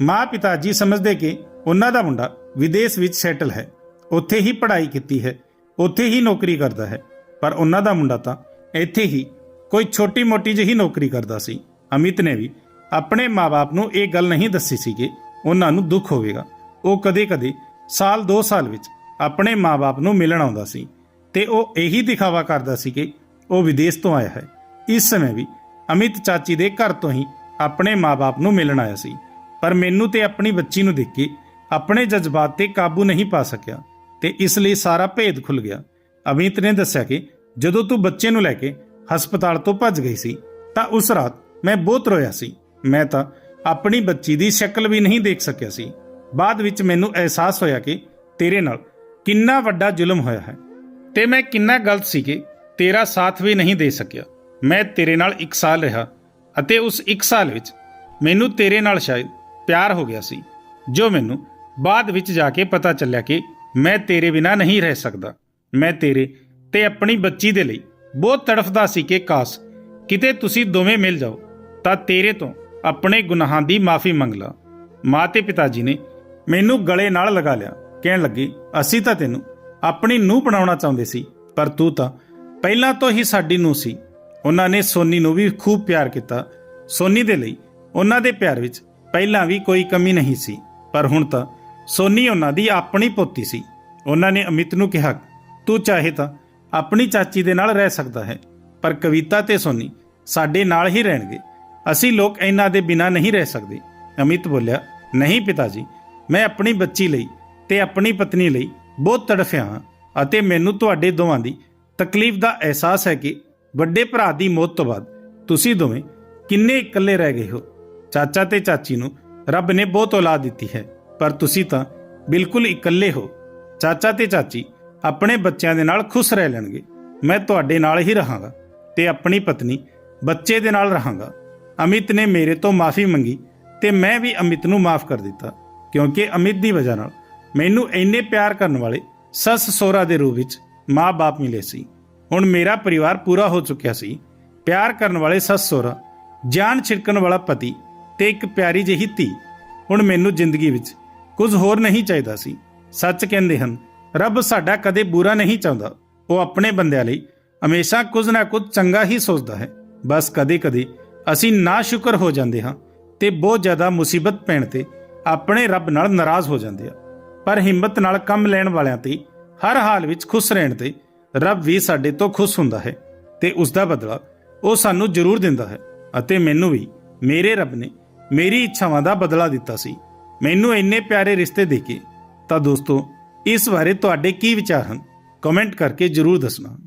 ਮਾਂ ਪਿਤਾ ਜੀ ਸਮਝਦੇ ਕਿ ਉਹਨਾਂ ਦਾ ਮੁੰਡਾ ਵਿਦੇਸ਼ ਵਿੱਚ ਸੈਟਲ ਹੈ, ਉੱਥੇ ਹੀ ਪੜ੍ਹਾਈ ਕੀਤੀ ਹੈ, ਉੱਥੇ ਹੀ ਨੌਕਰੀ ਕਰਦਾ ਹੈ, ਪਰ ਉਹਨਾਂ ਦਾ ਮੁੰਡਾ ਤਾਂ ਇੱਥੇ ਹੀ ਕੋਈ ਛੋਟੀ-ਮੋਟੀ ਜਿਹੀ ਨੌਕਰੀ ਕਰਦਾ ਸੀ। ਅਮਿਤ ਨੇ ਵੀ ਆਪਣੇ ਮਾਪੇ ਨੂੰ ਇਹ ਗੱਲ ਨਹੀਂ ਦੱਸੀ ਸੀ ਕਿ ਉਹਨਾਂ ਨੂੰ ਦੁੱਖ ਹੋਵੇਗਾ। ਉਹ ਕਦੇ-ਕਦੇ ਸਾਲ 2 ਸਾਲ ਵਿੱਚ ਆਪਣੇ ਮਾਪੇ ਨੂੰ ਮਿਲਣ ਆਉਂਦਾ ਸੀ ਤੇ ਉਹ ਇਹੀ ਦਿਖਾਵਾ ਕਰਦਾ ਸੀ ਕਿ ਉਹ ਵਿਦੇਸ਼ ਤੋਂ ਆਇਆ ਹੈ। ਇਸ ਸਮੇਂ ਵੀ ਅਮਿਤ ਚਾਚੀ ਦੇ ਘਰ ਤੋਂ ਹੀ ਆਪਣੇ ਮਾਪੇ ਨੂੰ ਮਿਲਣ ਆਇਆ ਸੀ। ਪਰ ਮੈਨੂੰ ਤੇ ਆਪਣੀ ਬੱਚੀ ਨੂੰ ਦੇਖ ਕੇ ਆਪਣੇ ਜਜ਼ਬਾਤ ਤੇ ਕਾਬੂ ਨਹੀਂ ਪਾ ਸਕਿਆ ਤੇ ਇਸ ਲਈ ਸਾਰਾ ਭੇਦ ਖੁੱਲ ਗਿਆ। ਅਮਿਤ ਨੇ ਦੱਸਿਆ ਕਿ ਜਦੋਂ ਤੂੰ ਬੱਚੇ ਨੂੰ ਲੈ ਕੇ ਹਸਪਤਾਲ ਤੋਂ ਭੱਜ ਗਈ ਸੀ ਤਾਂ ਉਸ ਰਾਤ ਮੈਂ ਬਹੁਤ ਰੋਇਆ ਸੀ। ਮੈਂ ਤਾਂ ਆਪਣੀ ਬੱਚੀ ਦੀ ਸ਼ਕਲ ਵੀ ਨਹੀਂ ਦੇਖ ਸਕਿਆ ਸੀ। ਬਾਅਦ ਵਿੱਚ ਮੈਨੂੰ ਅਹਿਸਾਸ ਹੋਇਆ ਕਿ ਤੇਰੇ ਨਾਲ ਕਿੰਨਾ ਵੱਡਾ ਜ਼ੁਲਮ ਹੋਇਆ ਹੈ। ਤੇ ਮੈਂ ਕਿੰਨਾ ਗਲਤ ਸੀ ਕਿ ਤੇਰਾ ਸਾਥ ਵੀ ਨਹੀਂ ਦੇ ਸਕਿਆ। ਮੈਂ ਤੇਰੇ ਨਾਲ 1 ਸਾਲ ਰਿਹਾ ਅਤੇ ਉਸ 1 ਸਾਲ ਵਿੱਚ ਮੈਨੂੰ ਤੇਰੇ ਨਾਲ ਸ਼ਾਇਦ ਪਿਆਰ ਹੋ ਗਿਆ ਸੀ, ਜੋ ਮੈਨੂੰ ਬਾਅਦ ਵਿੱਚ ਜਾ ਕੇ ਪਤਾ ਚੱਲਿਆ ਕਿ ਮੈਂ ਤੇਰੇ ਬਿਨਾ ਨਹੀਂ ਰਹਿ ਸਕਦਾ। ਮੈਂ ਤੇਰੇ ਤੇ ਆਪਣੀ ਬੱਚੀ ਦੇ ਲਈ ਬਹੁਤ ਤੜਫਦਾ ਸੀ ਕਿ ਕਾਸ਼, ਕਿਤੇ ਤੁਸੀਂ ਦੋਵੇਂ ਮਿਲ ਜਾਓ ਤਾਂ ਤੇਰੇ ਤੋਂ ਆਪਣੇ ਗੁਨਾਹਾਂ ਦੀ ਮਾਫੀ ਮੰਗ ਲਾ। ਮਾਂ ਤੇ ਪਿਤਾ ਜੀ ਨੇ ਮੈਨੂੰ ਗਲੇ ਨਾਲ ਲਗਾ ਲਿਆ। ਕਹਿਣ ਲੱਗੇ, ਅਸੀਂ ਤਾਂ ਤੈਨੂੰ ਆਪਣੀ ਨੂੰਹ ਬਣਾਉਣਾ ਚਾਹੁੰਦੇ ਸੀ, ਪਰ ਤੂੰ ਤਾਂ ਪਹਿਲਾਂ ਤੋਂ ਹੀ ਸਾਡੀ ਨੂੰ ਸੀ। ਉਹਨਾਂ ਨੇ ਸੋਨੀ ਨੂੰ ਵੀ ਖੂਬ ਪਿਆਰ ਕੀਤਾ। ਸੋਨੀ ਦੇ ਲਈ ਉਹਨਾਂ ਦੇ ਪਿਆਰ ਵਿੱਚ ਪਹਿਲਾਂ ਵੀ ਕੋਈ ਕਮੀ ਨਹੀਂ ਸੀ, ਪਰ ਹੁਣ ਤਾਂ ਸੋਨੀ ਉਹਨਾਂ ਦੀ ਆਪਣੀ ਪੋਤੀ ਸੀ। ਉਹਨਾਂ ਨੇ ਅਮਿਤ ਨੂੰ ਕਿਹਾ, ਤੂੰ ਚਾਹੇ ਤਾਂ ਆਪਣੀ ਚਾਚੀ ਦੇ ਨਾਲ ਰਹਿ ਸਕਦਾ ਹੈ, ਪਰ ਕਵਿਤਾ ਤੇ ਸੋਨੀ ਸਾਡੇ ਨਾਲ ਹੀ ਰਹਿਣਗੇ। ਅਸੀਂ ਲੋਕ ਇਹਨਾਂ ਦੇ ਬਿਨਾਂ ਨਹੀਂ ਰਹਿ ਸਕਦੇ। ਅਮਿਤ ਬੋਲਿਆ, ਨਹੀਂ ਪਿਤਾ ਜੀ ਮੈਂ ਆਪਣੀ ਬੱਚੀ ਲਈ ਤੇ ਆਪਣੀ ਪਤਨੀ ਲਈ ਬਹੁਤ ਤੜਫਿਆ ਹਾਂ ਅਤੇ ਮੈਨੂੰ ਤੁਹਾਡੇ ਦੋਵਾਂ ਦੀ ਤਕਲੀਫ ਦਾ ਅਹਿਸਾਸ ਹੈ ਕਿ ਵੱਡੇ ਭਰਾ ਦੀ ਮੌਤ ਤੋਂ ਬਾਅਦ ਤੁਸੀਂ ਦੋਵੇਂ ਕਿੰਨੇ ਇਕੱਲੇ ਰਹਿ ਗਏ ਹੋ। ਚਾਚਾ ਤੇ ਚਾਚੀ ਨੂੰ ਰੱਬ ਨੇ ਬਹੁਤ ਔਲਾਦ ਦਿੱਤੀ ਹੈ, ਪਰ ਤੁਸੀਂ ਤਾਂ ਬਿਲਕੁਲ ਇਕੱਲੇ ਹੋ। ਚਾਚਾ ਤੇ ਚਾਚੀ ਆਪਣੇ ਬੱਚਿਆਂ ਦੇ ਨਾਲ ਖੁਸ਼ ਰਹਿ ਲੈਣਗੇ। ਮੈਂ ਤੁਹਾਡੇ ਨਾਲ ਹੀ ਰਹਾਂਗਾ ਤੇ ਆਪਣੀ ਪਤਨੀ ਬੱਚੇ ਦੇ ਨਾਲ ਰਹਾਂਗਾ। ਅਮਿਤ ਨੇ ਮੇਰੇ ਤੋਂ ਮਾਫੀ ਮੰਗੀ ਤੇ ਮੈਂ ਵੀ ਅਮਿਤ ਨੂੰ ਮਾਫ ਕਰ ਦਿੱਤਾ। ਕਿਉਂਕਿ ਅਮਿਤ ਦੀ ਵਜ੍ਹਾ ਨਾਲ ਮੈਨੂੰ ਇੰਨੇ ਪਿਆਰ ਕਰਨ ਵਾਲੇ ਸੱਸ ਸੋਹਰਾ ਦੇ ਰੂਪ ਵਿੱਚ ਮਾਂ-ਬਾਪ ਮਿਲੇ ਸੀ। ਹੁਣ ਮੇਰਾ ਪਰਿਵਾਰ ਪੂਰਾ ਹੋ ਚੁੱਕਿਆ ਸੀ। ਪਿਆਰ ਕਰਨ ਵਾਲੇ ਸੱਸ ਸੋਹਰਾ, ਜਾਨ ਛਿੜਕਣ ਵਾਲਾ ਪਤੀ ਤੇ ਇੱਕ ਪਿਆਰੀ ਜਿਹੀ ਧੀ। ਹੁਣ ਮੈਨੂੰ ਜ਼ਿੰਦਗੀ ਵਿੱਚ ਕੁਝ ਹੋਰ ਨਹੀਂ ਚਾਹੀਦਾ ਸੀ। ਸੱਚ ਕਹਿੰਦੇ ਹਨ, ਰੱਬ ਸਾਡਾ ਕਦੇ ਬੁਰਾ ਨਹੀਂ ਚਾਹੁੰਦਾ। ਉਹ ਆਪਣੇ ਬੰਦਿਆਂ ਲਈ ਹਮੇਸ਼ਾ ਕੁਝ ਨਾ ਕੁਝ ਚੰਗਾ ਹੀ ਸੋਚਦਾ ਹੈ। ਬਸ ਕਦੇ-ਕਦੇ ਅਸੀਂ ਨਾ ਸ਼ੁਕਰ ਹੋ ਜਾਂਦੇ ਹਾਂ ਤੇ ਬਹੁਤ ਜ਼ਿਆਦਾ ਮੁਸੀਬਤ ਪੈਣ ਤੇ ਆਪਣੇ ਰੱਬ ਨਾਲ ਨਾਰਾਜ਼ ਹੋ ਜਾਂਦੇ ਆ। ਪਰ ਹਿੰਮਤ ਨਾਲ ਕੰਮ ਲੈਣ ਵਾਲਿਆਂ ਤੇ, ਹਰ ਹਾਲ ਵਿੱਚ ਖੁਸ਼ ਰਹਿਣ ਤੇ, ਰੱਬ ਵੀ ਸਾਡੇ ਤੋਂ ਖੁਸ਼ ਹੁੰਦਾ ਹੈ ਤੇ ਉਸ ਦਾ ਬਦਲਾ ਉਹ ਸਾਨੂੰ ਜ਼ਰੂਰ ਦਿੰਦਾ ਹੈ ਅਤੇ ਮੈਨੂੰ ਵੀ, ਮੇਰੇ ਰੱਬ ਨੇ ਮੇਰੀ ਇੱਛਾਵਾਂ ਦਾ ਬਦਲਾ ਦਿੱਤਾ ਸੀ। ਮੈਨੂੰ ਇੰਨੇ ਪਿਆਰੇ ਰਿਸ਼ਤੇ ਦੇ ਕੇ। ਤਾਂ ਦੋਸਤੋ, ਇਸ ਬਾਰੇ ਤੁਹਾਡੇ ਕੀ ਵਿਚਾਰ ਹਨ? ਕਮੈਂਟ ਕਰਕੇ ਜ਼ਰੂਰ ਦੱਸਣਾ।